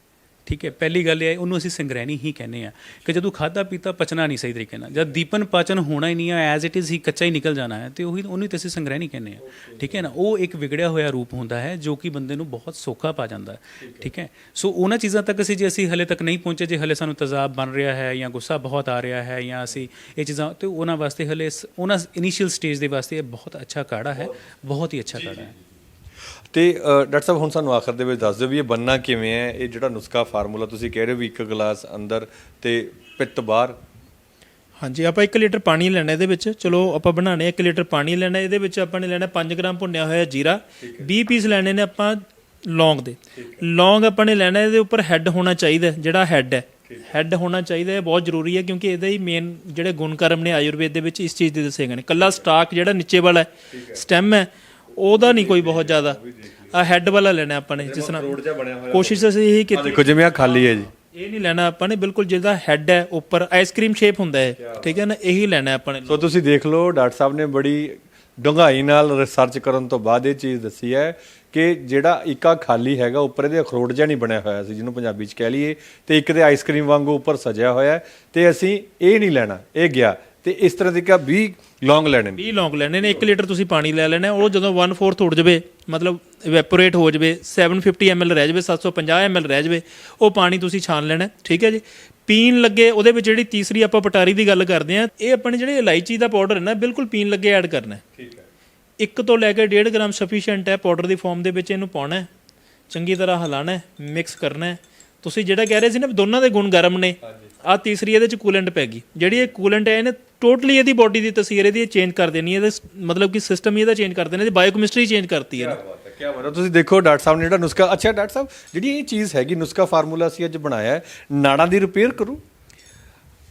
ਠੀਕ ਹੈ, ਪਹਿਲੀ ਗੱਲ ਇਹ ਹੈ, ਉਹਨੂੰ ਅਸੀਂ ਸੰਗ੍ਰਹਿਣੀ ਹੀ ਕਹਿੰਦੇ ਆ ਕਿ ਜਦੋਂ ਖਾਦਾ ਪੀਤਾ ਪਚਣਾ ਨਹੀਂ ਸਹੀ ਤਰੀਕੇ ਨਾਲ। ਜਦ ਦੀਪਨ ਪਾਚਨ ਹੋਣਾ ਹੀ ਨਹੀਂ ਆ ਐਜ਼ ਇਟ ਇਜ਼ ਹੀ ਕੱਚਾ ਹੀ ਨਿਕਲ ਜਾਣਾ ਹੈ, ਤੇ ਉਹੀ ਉਹਨੂੰ ਤੇ ਅਸੀਂ ਸੰਗ੍ਰਹਿਣੀ ਕਹਿੰਦੇ ਆ ਠੀਕ ਹੈ ਨਾ, ਉਹ ਇੱਕ ਵਿਗੜਿਆ ਹੋਇਆ ਰੂਪ ਹੁੰਦਾ ਹੈ, ਜੋ ਕਿ ਬੰਦੇ ਨੂੰ ਬਹੁਤ ਸੌਖਾ ਪਾ ਜਾਂਦਾ ਹੈ। ਠੀਕ ਹੈ, ਸੋ ਉਹਨਾਂ ਚੀਜ਼ਾਂ ਤੱਕ ਅਸੀਂ ਜੇ ਅਸੀਂ ਹਲੇ ਤੱਕ ਨਹੀਂ ਪਹੁੰਚੇ, ਜੇ ਹਲੇ ਸਾਨੂੰ ਤਜ਼ਾਬ ਬਣ ਰਿਹਾ ਹੈ ਜਾਂ ਗੁੱਸਾ ਬਹੁਤ ਆ ਰਿਹਾ ਹੈ ਜਾਂ ਅਸੀਂ ਇਹ ਚੀਜ਼ਾਂ, ਤੇ ਉਹਨਾਂ ਵਾਸਤੇ ਹਲੇ ਉਹਨਾਂ ਇਨੀਸ਼ੀਅਲ ਸਟੇਜ ਦੇ ਵਾਸਤੇ ਇਹ ਬਹੁਤ ਅੱਛਾ ਕਾੜਾ ਹੈ, ਬਹੁਤ ਹੀ ਅੱਛਾ ਕਾੜਾ ਹੈ। ਤੇ ਡਾਕਟਰ ਸਾਹਿਬ ਹੁਣ ਸਾਨੂੰ ਆਖਰ ਦੇ ਵਿੱਚ ਦੱਸ ਦਿਓ ਵੀ ਇਹ ਬੰਨਾ ਕਿਵੇਂ ਹੈ? ਇਹ ਜਿਹੜਾ ਨੁਸਖਾ ਫਾਰਮੂਲਾ ਤੁਸੀਂ ਕਹਿ ਰਹੇ ਹੋ ਵੀ ਇੱਕ ਗਲਾਸ ਅੰਦਰ ਤੇ ਪਿੱਤ ਬਾਹਰ। ਹਾਂਜੀ ਆਪਾਂ 1 ਲੀਟਰ ਪਾਣੀ ਲੈਣਾ ਇਹਦੇ ਵਿੱਚ। ਚਲੋ ਆਪਾਂ ਬਣਾਣੇ 1 ਲੀਟਰ ਪਾਣੀ ਲੈਣਾ। ਇਹਦੇ ਵਿੱਚ ਆਪਾਂ ਨੇ ਲੈਣਾ 5 ਗ੍ਰਾਮ ਭੁੰਨਿਆ ਹੋਇਆ ਜੀਰਾ। 20 ਪੀਸ ਲੈਣੇ ਨੇ ਆਪਾਂ ਲੌਂਗ ਦੇ। ਲੌਂਗ ਆਪਾਂ ਨੇ ਲੈਣਾ ਇਹਦੇ ਉੱਪਰ ਹੈੱਡ ਹੋਣਾ ਚਾਹੀਦਾ ਜਿਹੜਾ ਹੈੱਡ ਹੈ। ਹੈੱਡ ਹੋਣਾ ਚਾਹੀਦਾ ਹੈ ਬਹੁਤ ਜ਼ਰੂਰੀ ਹੈ ਕਿਉਂਕਿ ਇਹਦਾ ਹੀ ਮੇਨ ਜਿਹੜੇ ਗੁਣ ਕਰਮ ਨੇ ਆਯੁਰਵੇਦ ਦੇ ਵਿੱਚ ਇਸ ਚੀਜ਼ ਦੇ ਦੱਸੇ ਗਏ ਨੇ। ਕੱਲਾ ਸਟਾਕ ਜਿਹੜਾ ਨੀਚੇ ਵਾਲਾ ਹੈ। ਸਟੈਮ ਹੈ ਉਹਦਾ ਨਹੀਂ ਕੋਈ ਬਹੁਤ ਜ਼ਿਆਦਾ। ਆ ਹੈੱਡ ਵਾਲਾ ਲੈਣਾ ਆਪਾਂ ਨੇ ਜਿਸ ਤਰ੍ਹਾਂ ਕੋਸ਼ਿਸ਼ ਅਸੀਂ ਇਹੀ ਕੀਤੀ। ਦੇਖੋ ਜਿਵੇਂ ਆ ਖਾਲੀ ਹੈ ਜੀ। ਇਹ ਨਹੀਂ ਲੈਣਾ ਆਪਾਂ ਨੇ ਬਿਲਕੁਲ ਜਿਹਦਾ ਹੈੱਡ ਹੈ ਉੱਪਰ ਆਈਸਕ੍ਰੀਮ ਸ਼ੇਪ ਹੁੰਦਾ ਹੈ ਠੀਕ ਹੈ ਨਾ ਇਹੀ ਲੈਣਾ ਆਪਾਂ ਨੇ। ਸੋ ਤੁਸੀਂ ਦੇਖ ਲਓ ਡਾਕਟਰ ਸਾਹਿਬ ਨੇ ਬੜੀ ਡੂੰਘਾਈ ਨਾਲ ਰਿਸਰਚ ਕਰਨ ਤੋਂ ਬਾਅਦ ਇਹ ਚੀਜ਼ ਦੱਸੀ ਹੈ ਕਿ ਜਿਹੜਾ ਇੱਕਾ ਖਾਲੀ ਹੈਗਾ ਉੱਪਰ ਇਹਦੇ ਅਖਰੋਟ ਜਿਹਾ ਨਹੀਂ ਬਣਿਆ ਹੋਇਆ ਸੀ ਜਿਹਨੂੰ ਪੰਜਾਬੀ ਚ ਕਹਿ ਲਈਏ ਤੇ ਇੱਕ ਤੇ ਆਈਸਕ੍ਰੀਮ ਵਾਂਗੂ ਉੱਪਰ ਸਜਿਆ ਹੋਇਆ ਤੇ ਅਸੀਂ ਇਹ ਨਹੀਂ ਲੈਣਾ ਇਹ ਗਿਆ। ਤੇ ਇਸ ਤਰ੍ਹਾਂ ਦੇ ਕਾ 20 ਲੌਂਗ ਲੈਣੇ ਨੇ। 20 ਲੌਂਗ ਲੈਣੇ ਨੇ 1 ਲੀਟਰ ਤੁਸੀਂ ਪਾਣੀ ਲੈ ਲੈਣਾ ਉਹ ਜਦੋਂ 1/4 ਉੱਡ ਜਾਵੇ ਮਤਲਬ ਇਵੈਪੋਰੇਟ ਹੋ ਜਾਵੇ 750 ml ਰਹਿ ਜਾਵੇ 750 ml ਰਹਿ ਜਾਵੇ ਉਹ ਪਾਣੀ ਤੁਸੀਂ ਛਾਣ ਲੈਣਾ ਠੀਕ ਹੈ ਜੀ। ਪੀਣ ਲੱਗੇ ਉਹਦੇ ਵਿੱਚ ਜਿਹੜੀ ਤੀਸਰੀ ਆਪਾਂ ਪਟਾਰੀ ਦੀ ਗੱਲ ਕਰਦੇ ਆ ਇਹ ਆਪਣੇ ਜਿਹੜੇ ਇਲਾਇਚੀ ਦਾ ਪਾਊਡਰ ਹੈ ਨਾ ਬਿਲਕੁਲ ਪੀਣ ਲੱਗੇ ਐਡ ਕਰਨਾ ਹੈ। ਠੀਕ ਹੈ। ਇੱਕ ਤੋਂ ਲੈ ਕੇ 1.5 ਗ੍ਰਾਮ ਸਫੀਸ਼ੀਐਂਟ ਹੈ ਪਾਊਡਰ ਦੀ ਫਾਰਮ ਦੇ ਵਿੱਚ ਇਹਨੂੰ ਪਾਉਣਾ ਹੈ ਚੰਗੀ ਤਰ੍ਹਾਂ ਹਿਲਾਣਾ ਹੈ ਮਿਕਸ ਕਰਨਾ ਹੈ। ਤੁਸੀਂ ਜਿਹੜਾ ਕਹਿ ਰਹੇ ਸੀ ਨਾ ਦੋਨਾਂ ਦੇ ਗੁਣ ਗਰਮ ਨੇ ਆ ਤੀਸਰੀ ਇਹਦੇ ਚ ਕੂਲੈਂਟ ਪੈ ਗਈ। ਜਿਹੜੀ ਇਹ ਕੂਲੈਂਟ ਹੈ ਇਹਨੇ ਟੋਟਲੀ ਇਹਦੀ ਬਾਡੀ ਦੀ ਤਸਵੀਰ ਇਹਦੀ ਚੇਂਜ ਕਰ ਦੇਣੀ ਹੈ, ਇਹਦੇ ਮਤਲਬ ਕਿ ਸਿਸਟਮ ਇਹਦਾ ਚੇਂਜ ਕਰ ਦੇਣਾ, ਇਹਦੀ ਬਾਇਓਕੈਮਿਸਟਰੀ ਚੇਂਜ ਕਰਤੀ ਹੈ ਕੀ ਬਾਤ ਹੈ ਤੁਸੀਂ ਦੇਖੋ ਡਾਕਟਰ ਸਾਹਿਬ ਨੇ ਜਿਹੜਾ ਨੁਸਖਾ, ਅੱਛਾ ਡਾਕਟਰ ਸਾਹਿਬ, ਜਿਹੜੀ ਇਹ ਚੀਜ਼ ਹੈਗੀ, ਨੁਸਖਾ ਫਾਰਮੂਲਾ ਅਸੀਂ ਅੱਜ ਬਣਾਇਆ ਹੈ, ਨਾੜਾਂ ਦੀ ਰਿਪੇਅਰ ਕਰੂ।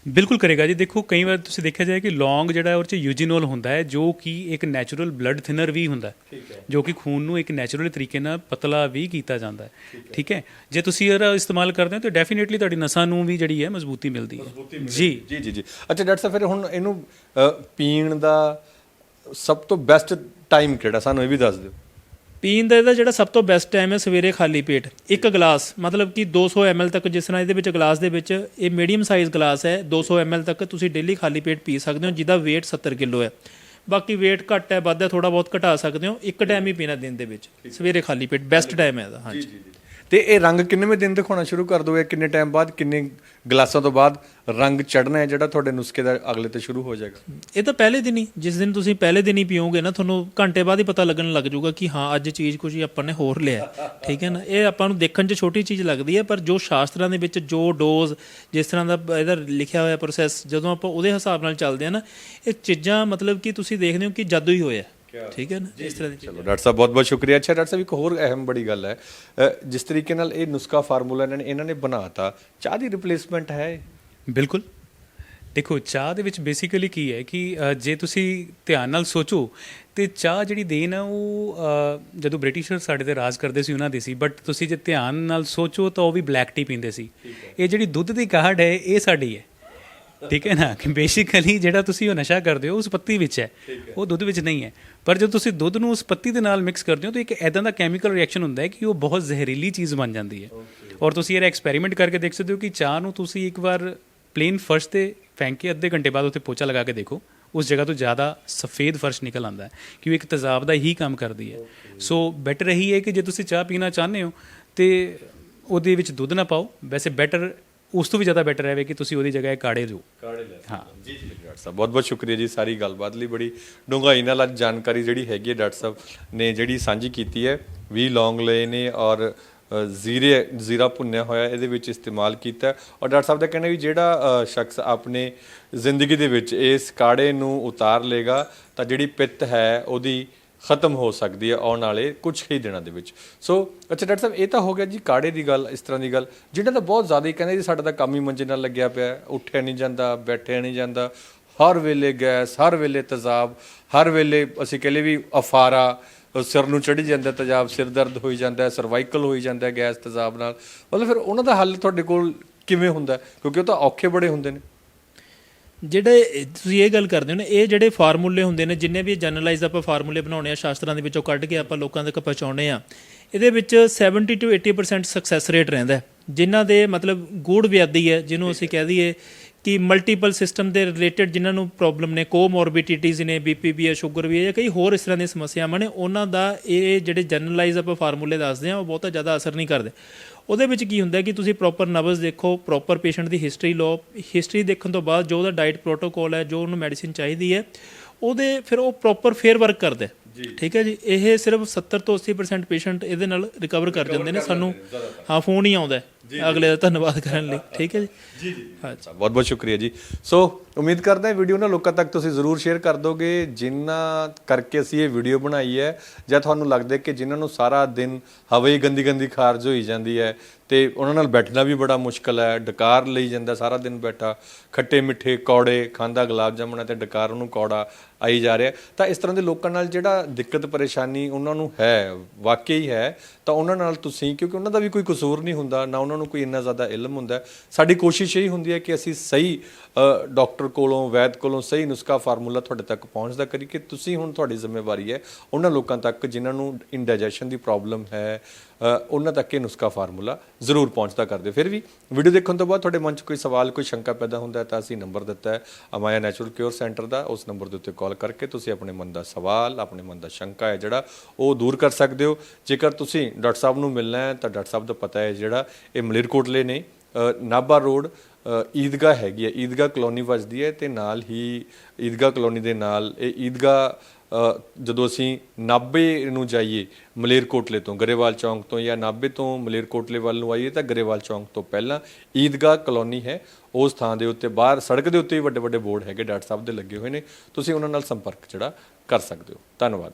ਬਿਲਕੁਲ ਕਰੇਗਾ ਜੀ। ਦੇਖੋ ਕਈ ਵਾਰ ਤੁਸੀਂ ਦੇਖਿਆ ਜਾਏ ਕਿ ਲੌਂਗ ਜਿਹੜਾ ਉਹ 'ਚ ਯੂਜੀਨੋਲ ਹੁੰਦਾ ਹੈ ਜੋ ਕਿ ਇੱਕ ਨੈਚੁਰਲ ਬਲੱਡ ਥਿਨਰ ਵੀ ਹੁੰਦਾ ਹੈ ਜੋ ਕਿ ਖੂਨ ਨੂੰ ਇੱਕ ਨੈਚੁਰਲ ਤਰੀਕੇ ਨਾਲ ਪਤਲਾ ਵੀ ਕੀਤਾ ਜਾਂਦਾ ਹੈ। ਠੀਕ ਹੈ। ਜੇ ਤੁਸੀਂ ਇਹਦਾ ਇਸਤੇਮਾਲ ਕਰਦੇ ਹੋ ਤਾਂ ਡੈਫੀਨਿਟਲੀ ਤੁਹਾਡੀ ਨਸਾਂ ਨੂੰ ਵੀ ਜਿਹੜੀ ਹੈ ਮਜ਼ਬੂਤੀ ਮਿਲਦੀ ਹੈ। ਜੀ। ਜੀ ਜੀ ਜੀ। ਅੱਛਾ ਡਾਕਟਰ ਸਾਹਿਬ ਫਿਰ ਹੁਣ ਇਹਨੂੰ ਪੀਣ ਦਾ ਸਭ ਤੋਂ ਬੈਸਟ ਟਾਈਮ ਕਿਹੜਾ? ਸਾਨੂੰ ਇਹ ਵੀ ਦੱਸ ਦਿਓ। ਪੀਣ ਦਾ ਇਹਦਾ ਜਿਹੜਾ ਸਭ ਤੋਂ ਬੈਸਟ ਟਾਈਮ ਹੈ ਸਵੇਰੇ ਖਾਲੀ ਪੇਟ। ਇੱਕ ਗਲਾਸ, ਮਤਲਬ ਕਿ 200 ml ਤੱਕ ਜਿਸ ਤਰ੍ਹਾਂ ਇਹਦੇ ਵਿੱਚ ਗਲਾਸ ਦੇ ਵਿੱਚ, ਇਹ ਮੀਡੀਅਮ ਸਾਈਜ਼ ਗਲਾਸ ਹੈ 200 ml ਤੱਕ ਤੁਸੀਂ ਡੇਲੀ ਖਾਲੀ ਪੇਟ ਪੀ ਸਕਦੇ ਹੋ, ਜਿਹਦਾ weight 70 ਕਿਲੋ ਹੈ। ਬਾਕੀ weight ਘੱਟ ਹੈ, ਵੱਧ ਹੈ ਥੋੜਾ ਬਹੁਤ ਘਟਾ ਸਕਦੇ ਹੋ, ਇੱਕ ਟਾਈਮ ਹੀ ਪੀਣਾ ਦਿਨ ਦੇ ਵਿੱਚ, ਸਵੇਰੇ ਖਾਲੀ ਪੇਟ ਬੈਸਟ ਟਾਈਮ ਹੈ ਇਹਦਾ, ਹਾਂਜੀ। ਤੇ ਇਹ ਰੰਗ ਕਿੰਨੇਵੇਂ ਦਿਨ ਦਿਖਾਉਣਾ ਸ਼ੁਰੂ ਕਰ ਦੋਗੇ ਕਿੰਨੇ ਟਾਈਮ ਬਾਅਦ, ਕਿੰਨੇ ਗਲਾਸਾਂ ਤੋਂ ਬਾਅਦ ਰੰਗ ਚੜਨਾ ਹੈ ਜਿਹੜਾ ਤੁਹਾਡੇ ਨੁਸਖੇ ਦਾ ਅਗਲੇ ਤੇ ਸ਼ੁਰੂ ਹੋ ਜਾਏਗਾ? ਇਹ ਤਾਂ ਪਹਿਲੇ ਦਿਨ ਹੀ, ਜਿਸ ਦਿਨ ਤੁਸੀਂ ਪਹਿਲੇ ਦਿਨ ਹੀ ਪੀਓਗੇ ਨਾ, ਤੁਹਾਨੂੰ ਘੰਟੇ ਬਾਅਦ ਹੀ ਪਤਾ ਲੱਗਣ ਲੱਗ ਜਾਊਗਾ ਕਿ ਹਾਂ, ਅੱਜ ਚੀਜ਼ ਕੁਝ ਆਪਾਂ ਨੇ ਹੋਰ ਲਿਆ ਠੀਕ ਹੈ ਨਾ? ਇਹ ਆਪਾਂ ਨੂੰ ਦੇਖਣ 'ਚ ਛੋਟੀ ਚੀਜ਼ ਲੱਗਦੀ ਹੈ, ਪਰ ਜੋ ਸ਼ਾਸਤਰਾਂ ਦੇ ਵਿੱਚ ਜੋ ਡੋਜ਼ ਜਿਸ ਤਰ੍ਹਾਂ ਦਾ ਇਹਦਾ ਲਿਖਿਆ ਹੋਇਆ ਪ੍ਰੋਸੈਸ ਜਦੋਂ ਆਪਾਂ ਉਹਦੇ ਹਿਸਾਬ ਨਾਲ ਚੱਲਦੇ ਆ ਨਾ, ਇਹ ਚੀਜ਼ਾਂ ਮਤਲਬ ਕਿ ਤੁਸੀਂ ਦੇਖਦੇ ਹੋ ਕਿ ਜਾਦੂ ਹੀ ਹੋਇਆ ਠੀਕ ਹੈ ਨਾ ਇਸ ਤਰ੍ਹਾਂ ਦੀ ਚਲੋ ਡਾਕਟਰ ਸਾਹਿਬ ਬਹੁਤ ਬਹੁਤ ਸ਼ੁਕਰੀਆ ਅੱਛਾ ਡਾਕਟਰ ਸਾਹਿਬ ਇੱਕ ਹੋਰ ਅਹਿਮ ਬੜੀ ਗੱਲ ਹੈ ਅ, ਜਿਸ ਤਰੀਕੇ ਨਾਲ ਇਹ ਨੁਸਖਾ ਫਾਰਮੂਲਾ ਇਹਨਾਂ ਨੇ ਇਹਨਾਂ ਨੇ ਬਣਾਤਾ ਚਾਹ ਦੀ ਰਿਪਲੇਸਮੈਂਟ ਹੈ ਇਹ? ਬਿਲਕੁਲ ਦੇਖੋ ਚਾਹ ਦੇ ਵਿੱਚ ਬੇਸਿਕਲੀ ਕੀ ਹੈ ਕਿ ਅ, ਜੇ ਤੁਸੀਂ ਧਿਆਨ ਨਾਲ ਸੋਚੋ ਤੇ ਚਾਹ ਜਿਹੜੀ ਦੇਨ ਆ ਉਹ ਅ, ਜਦੋਂ ਬ੍ਰਿਟਿਸ਼ਰ ਸਾਡੇ ਤੇ ਰਾਜ ਕਰਦੇ ਸੀ ਉਹਨਾਂ ਦੀ ਸੀ ਬਟ ਤੁਸੀਂ ਜੇ ਧਿਆਨ ਨਾਲ ਸੋਚੋ ਤਾਂ ਉਹ ਵੀ ਬਲੈਕ ਟੀ ਪੀਂਦੇ ਸੀ ਇਹ ਜਿਹੜੀ ਦੁੱਧ ਦੀ ਕਾਹੜ ਹੈ ਇਹ ਸਾਡੀ ਹੈ ਠੀਕ ਹੈ ਨਾ? ਕਿ ਬੇਸਿਕਲੀ ਜਿਹੜਾ ਤੁਸੀਂ ਉਹ ਨਸ਼ਾ ਕਰਦੇ ਹੋ ਉਸ ਪੱਤੀ ਵਿੱਚ ਹੈ। ਉਹ ਦੁੱਧ ਵਿੱਚ ਨਹੀਂ ਹੈ। ਪਰ ਜਦੋਂ ਤੁਸੀਂ ਦੁੱਧ ਨੂੰ ਉਸ ਪੱਤੀ ਦੇ ਨਾਲ ਮਿਕਸ ਕਰਦੇ ਹੋ ਤਾਂ ਇੱਕ ਐਦਾਂ ਦਾ ਕੈਮੀਕਲ ਰਿਐਕਸ਼ਨ ਹੁੰਦਾ ਹੈ ਕਿ ਉਹ ਬਹੁਤ ਜ਼ਹਿਰੀਲੀ ਚੀਜ਼ ਬਣ ਜਾਂਦੀ ਹੈ। ਔਰ ਤੁਸੀਂ ਇਹ ਐਕਸਪੈਰੀਮੈਂਟ ਕਰਕੇ ਦੇਖ ਸਕਦੇ ਹੋ ਕਿ ਚਾਹ ਨੂੰ ਤੁਸੀਂ ਇੱਕ ਵਾਰ ਪਲੇਨ ਫਰਸ਼ ਤੇ ਫੈਂਕ ਕੇ ਅੱਧੇ ਘੰਟੇ ਬਾਅਦ ਉੱਤੇ ਪੋਚਾ ਲਗਾ ਕੇ ਦੇਖੋ। ਉਸ ਜਗ੍ਹਾ ਤੋਂ ਜ਼ਿਆਦਾ ਸਫੇਦ ਫਰਸ਼ ਨਿਕਲ ਆਉਂਦਾ ਹੈ ਕਿ ਉਹ ਇੱਕ ਤੇਜ਼ਾਬ ਦਾ ਹੀ ਕੰਮ ਕਰਦੀ ਹੈ। ਸੋ ਬੈਟਰ ਇਹੀ ਹੈ ਕਿ ਜੇ ਤੁਸੀਂ ਚਾਹ ਪੀਣਾ ਚਾਹੁੰਦੇ ਹੋ ਤੇ ਉਹਦੇ ਵਿੱਚ ਦੁੱਧ ਨਾ ਪਾਓ। ਵੈਸੇ ਬੈਟਰ ਉਸ ਤੋਂ ਵੀ ਜ਼ਿਆਦਾ ਬੈਟਰ ਹੈ ਕਿ ਤੁਸੀਂ ਉਹਦੀ ਜਗ੍ਹਾ ਇਹ ਕਾੜੇ ਦਿਓ। ਕਾੜੇ ਲੈ ਹਾਂ। ਜੀ ਜੀ ਡਾਕਟਰ ਸਾਹਿਬ ਬਹੁਤ ਬਹੁਤ ਸ਼ੁਕਰੀਆ ਜੀ ਸਾਰੀ ਗੱਲਬਾਤ ਲਈ। ਬੜੀ ਡੂੰਘਾਈ ਨਾਲ ਅੱਜ ਜਾਣਕਾਰੀ ਜਿਹੜੀ ਹੈਗੀ ਹੈ ਡਾਕਟਰ ਸਾਹਿਬ ਨੇ ਜਿਹੜੀ ਸਾਂਝੀ ਕੀਤੀ ਹੈ। 20 ਲੌਂਗ ਲਏ ਨੇ ਔਰ ਜ਼ੀਰੇ ਜ਼ੀਰਾ ਭੁੰਨਿਆ ਹੋਇਆ ਇਹਦੇ ਵਿੱਚ ਇਸਤੇਮਾਲ ਕੀਤਾ। ਔਰ ਡਾਕਟਰ ਸਾਹਿਬ ਦਾ ਕਹਿਣਾ ਵੀ ਜਿਹੜਾ ਸ਼ਖਸ ਆਪਣੇ ਜ਼ਿੰਦਗੀ ਦੇ ਵਿੱਚ ਇਸ ਕਾੜੇ ਨੂੰ ਉਤਾਰ ਲੇਗਾ ਤਾਂ ਜਿਹੜੀ ਪਿੱਤ ਹੈ ਉਹਦੀ ਖਤਮ ਹੋ ਸਕਦੀ ਹੈ ਆਉਣ ਵਾਲੇ ਕੁਝ ਹੀ ਦਿਨਾਂ ਦੇ ਵਿੱਚ। ਸੋ ਅੱਛਾ, ਡਾਕਟਰ ਸਾਹਿਬ, ਇਹ ਤਾਂ ਹੋ ਗਿਆ ਜੀ ਕਾੜੇ ਦੀ ਗੱਲ, ਇਸ ਤਰ੍ਹਾਂ ਦੀ ਗੱਲ ਜਿਹੜਾ ਤਾਂ ਬਹੁਤ ਜ਼ਿਆਦਾ ਹੀ ਕਹਿੰਦੇ ਜੀ ਸਾਡਾ ਤਾਂ ਕੰਮ ਹੀ ਮੰਜੇ ਨਾਲ ਲੱਗਿਆ ਪਿਆ ਉੱਠਿਆ ਨਹੀਂ ਜਾਂਦਾ, ਬੈਠਿਆ ਨਹੀਂ ਜਾਂਦਾ। ਹਰ ਵੇਲੇ ਗੈਸ, ਹਰ ਵੇਲੇ ਤਜਾਬ, ਹਰ ਵੇਲੇ ਅਸੀਂ ਕਹ ਲਈਏ ਵੀ ਅਫਾਰਾ, ਸਿਰ ਨੂੰ ਚੜੀ ਜਾਂਦਾ, ਤਜਾਬ, ਸਿਰ ਦਰਦ ਹੋਈ ਜਾਂਦਾ ਸਰਵਾਈਕਲ ਹੋਈ ਜਾਂਦਾ ਗੈਸ ਤਜ਼ਾਬ ਨਾਲ। ਮਤਲਬ ਫਿਰ ਉਹਨਾਂ ਦਾ ਹੱਲ ਤੁਹਾਡੇ ਕੋਲ ਕਿਵੇਂ ਹੁੰਦਾ? ਕਿਉਂਕਿ ਉਹ ਤਾਂ ਔਖੇ ਬੜੇ ਹੁੰਦੇ ਨੇ। ਜਿਹੜੇ ਤੁਸੀਂ ਇਹ ਗੱਲ ਕਰਦੇ ਹੋ ਨਾ, ਇਹ ਜਿਹੜੇ ਫਾਰਮੂਲੇ ਹੁੰਦੇ ਨੇ, ਜਿੰਨੇ ਵੀ ਜਨਰਲਾਈਜ਼ ਆਪਾਂ ਫਾਰਮੂਲੇ ਬਣਾਉਣੇ ਆ, ਸ਼ਾਸਤਰਾਂ ਦੇ ਵਿੱਚੋਂ ਕੱਢ ਕੇ ਆਪਾਂ ਲੋਕਾਂ ਤੱਕ ਪਹੁੰਚਾਉਣੇ ਆ, ਇਹਦੇ ਵਿੱਚ 70 ਟੂ 80% ਸਕਸੈਸ ਰੇਟ ਰਹਿੰਦਾ ਹੈ। ਜਿਨ੍ਹਾਂ ਦੇ ਮਤਲਬ ਗੂੜ ਵਿਆਧੀ ਹੈ, ਜਿਹਨੂੰ ਅਸੀਂ ਕਹਿ ਦਈਏ ਕਿ ਮਲਟੀਪਲ ਸਿਸਟਮ ਦੇ ਰਿਲੇਟਡ ਜਿਨ੍ਹਾਂ ਨੂੰ ਪ੍ਰੋਬਲਮ ਨੇ ਕੋਮੋਰਬਿਡਿਟੀਜ਼ ਨੇ ਬੀਪੀ ਵੀ ਹੈ ਸ਼ੂਗਰ ਵੀ ਹੈ ਜਾਂ ਕਈ ਹੋਰ ਇਸ ਤਰ੍ਹਾਂ ਦੀਆਂ ਸਮੱਸਿਆਵਾਂ ਨੇ ਉਹਨਾਂ ਦਾ ਇਹ ਜਿਹੜੇ ਜਨਰਲਾਈਜ਼ ਆਪਾਂ ਫਾਰਮੂਲੇ ਦੱਸਦੇ ਆ ਉਹ ਬਹੁਤਾ ਜ਼ਿਆਦਾ ਅਸਰ ਨਹੀਂ ਕਰਦੇ। ਉਹਦੇ ਵਿੱਚ ਕੀ ਹੁੰਦਾ ਕਿ ਤੁਸੀਂ ਪ੍ਰੋਪਰ ਨਬਜ਼ ਦੇਖੋ ਪ੍ਰੋਪਰ ਪੇਸ਼ੈਂਟ ਦੀ ਹਿਸਟਰੀ ਲਓ। ਹਿਸਟਰੀ ਦੇਖਣ ਤੋਂ ਬਾਅਦ ਜੋ ਉਹਦਾ ਡਾਈਟ ਪ੍ਰੋਟੋਕੋਲ ਹੈ ਜੋ ਉਹਨੂੰ ਮੈਡੀਸਿਨ ਚਾਹੀਦੀ ਹੈ ਉਹਦੇ ਫਿਰ ਉਹ ਪ੍ਰੋਪਰ ਫੇਅਰ ਵਰਕ ਕਰਦਾ। ਠੀਕ ਹੈ ਜੀ? ਇਹ ਸਿਰਫ 70 ਤੋਂ 80% ਪੇਸ਼ੈਂਟ ਇਹਦੇ ਨਾਲ ਰਿਕਵਰ ਕਰ ਜਾਂਦੇ ਨੇ ਸਾਨੂੰ। ਹਾਂ ਫੋਨ ਹੀ ਆਉਂਦਾ ਅਗਲੇ ਦਾ ਧੰਨਵਾਦ ਕਰਨ ਲਈ। ਠੀਕ ਹੈ ਜੀ? ਜੀ ਜੀ। ਹਾਂ ਅੱਛਾ ਬਹੁਤ ਬਹੁਤ ਸ਼ੁਕਰੀਆ ਜੀ। ਸੋ ਉਮੀਦ ਕਰਦੇ ਹਾਂ ਵੀਡੀਓ ਨਾ ਲੋਕਾਂ ਤੱਕ ਤੁਸੀਂ ਜ਼ਰੂਰ ਸ਼ੇਅਰ ਕਰ ਦੋਗੇ ਜਿਨ੍ਹਾਂ ਕਰਕੇ ਅਸੀਂ ਇਹ ਵੀਡੀਓ ਬਣਾਈ ਹੈ ਜਾਂ ਤੁਹਾਨੂੰ ਲੱਗਦਾ ਕਿ ਜਿਨ੍ਹਾਂ ਨੂੰ ਸਾਰਾ ਦਿਨ ਹਵਾ ਹੀ ਗੰਦੀ ਗੰਦੀ ਖਾਰਜ ਹੋਈ ਜਾਂਦੀ ਹੈ ਤੇ ਉਹਨਾਂ ਨਾਲ ਬੈਠਣਾ ਵੀ ਬੜਾ ਮੁਸ਼ਕਲ ਹੈ ਡਕਾਰ ਲਈ ਜਾਂਦਾ ਸਾਰਾ ਦਿਨ ਬੈਠਾ ਖੱਟੇ ਮਿੱਠੇ ਕੌੜੇ ਖਾਂਦਾ ਗੁਲਾਬ ਜਾਮਣਾ ਤੇ ਡਕਾਰ ਉਹਨੂੰ ਕੌੜਾ ਆਈ ਜਾ ਰਿਹਾ। ਤਾਂ ਇਸ ਤਰ੍ਹਾਂ ਦੇ ਲੋਕਾਂ ਨਾਲ ਜਿਹੜਾ ਦਿੱਕਤ ਪਰੇਸ਼ਾਨੀ ਉਹਨਾਂ ਨੂੰ ਹੈ ਵਾਕਈ ਹੈ ਤਾਂ ਉਹਨਾਂ ਨਾਲ ਤੁਸੀਂ, ਕਿਉਂਕਿ ਉਹਨਾਂ ਦਾ ਵੀ ਕੋਈ ਕਸੂਰ ਨਹੀਂ ਹੁੰਦਾ, ਨਾ ਉਹਨਾਂ ਨੂੰ ਕੋਈ ਇੰਨਾ ਜ਼ਿਆਦਾ ਇਲਮ ਹੁੰਦਾ। ਸਾਡੀ ਕੋਸ਼ਿਸ਼ ਇਹ ਹੁੰਦੀ ਹੈ ਕਿ ਅਸੀਂ ਸਹੀ ਡਾਕਟਰ ਕੋਲੋਂ, ਵੈਦ ਕੋਲੋਂ ਸਹੀ ਨੁਸਖਾ ਫਾਰਮੂਲਾ ਤੁਹਾਡੇ ਤੱਕ ਪਹੁੰਚਦਾ ਕਰੀ ਕਿ ਤੁਸੀਂ ਹੁਣ ਤੁਹਾਡੀ ਜ਼ਿੰਮੇਵਾਰੀ ਹੈ ਉਹਨਾਂ ਲੋਕਾਂ ਤੱਕ ਜਿਨ੍ਹਾਂ ਨੂੰ ਇੰਡਾਈਜੈਸ਼ਨ ਦੀ ਪ੍ਰੋਬਲਮ ਹੈ ਉਹਨਾਂ ਤੱਕ ਇਹ ਨੁਸਖਾ ਫਾਰਮੂਲਾ ਜ਼ਰੂਰ ਪਹੁੰਚਦਾ ਕਰਦੇ। ਫਿਰ ਵੀ ਵੀਡੀਓ ਦੇਖਣ ਤੋਂ ਬਾਅਦ ਤੁਹਾਡੇ ਮਨ 'ਚ ਕੋਈ ਸਵਾਲ, ਕੋਈ ਸ਼ੰਕਾ ਪੈਦਾ ਹੁੰਦਾ ਹੈ ਤਾਂ ਅਸੀਂ ਨੰਬਰ ਦਿੱਤਾ ਹੈ। ਅਮਾਇਆ ਨੈਚੁਰਲ ਕਿਉਰ ਸੈਂਟਰ ਦਾ, ਉਸ ਨੰਬਰ ਦੇ ਉੱਤੇ ਕਾਲ ਕਰਕੇ ਤੁਸੀਂ ਆਪਣੇ ਮਨ ਦਾ ਸਵਾਲ, ਆਪਣੇ ਮਨ ਦਾ ਸ਼ੰਕਾ ਹੈ ਜਿਹੜਾ ਉਹ ਦੂਰ ਕਰ ਸਕਦੇ ਹੋ। ਜੇਕਰ ਤੁਸੀਂ ਡਾਕਟਰ ਸਾਹਿਬ ਨੂੰ ਮਿਲਣਾ ਹੈ ਤਾਂ ਡਾਕਟਰ ਸਾਹਿਬ ਦਾ ਪਤਾ ਹੈ ਜਿਹੜਾ ਇਹ ਮਲੇਰਕੋਟਲੇ ਨੇ। ਅ, ਨਾਭਾ ਰੋਡ ਅ, ਈਦਗਾਹ ਹੈਗੀ ਹੈ। ਈਦਗਾਹ ਕਲੋਨੀ ਵੱਜਦੀ ਹੈ ਤੇ ਨਾਲ ਹੀ ਈਦਗਾਹ ਕਲੋਨੀ ਦੇ ਨਾਲ ਇਹ ਈਦਗਾ ਜਦੋਂ ਅਸੀਂ ਨਾਭੇ ਨੂੰ ਜਾਈਏ ਮਲੇਰਕੋਟਲੇ ਤੋਂ ਗਰੇਵਾਲ ਚੌਂਕ ਤੋਂ ਜਾਂ ਨਾਭੇ ਤੋਂ ਮਲੇਰਕੋਟਲੇ ਵੱਲ ਨੂੰ ਆਈਏ ਤਾਂ ਗਰੇਵਾਲ ਚੌਂਕ ਤੋਂ ਪਹਿਲਾਂ ਈਦਗਾਹ ਕਲੋਨੀ ਹੈ। ਉਸ ਥਾਂ ਦੇ ਉੱਤੇ ਬਾਹਰ ਸੜਕ ਦੇ ਉੱਤੇ ਹੀ ਵੱਡੇ ਵੱਡੇ ਬੋਰਡ ਹੈਗੇ ਡਾਕਟਰ ਸਾਹਿਬ ਦੇ ਲੱਗੇ ਹੋਏ ਨੇ। ਤੁਸੀਂ ਉਹਨਾਂ ਨਾਲ ਸੰਪਰਕ ਜਿਹੜਾ ਕਰ ਸਕਦੇ ਹੋ। ਧੰਨਵਾਦ।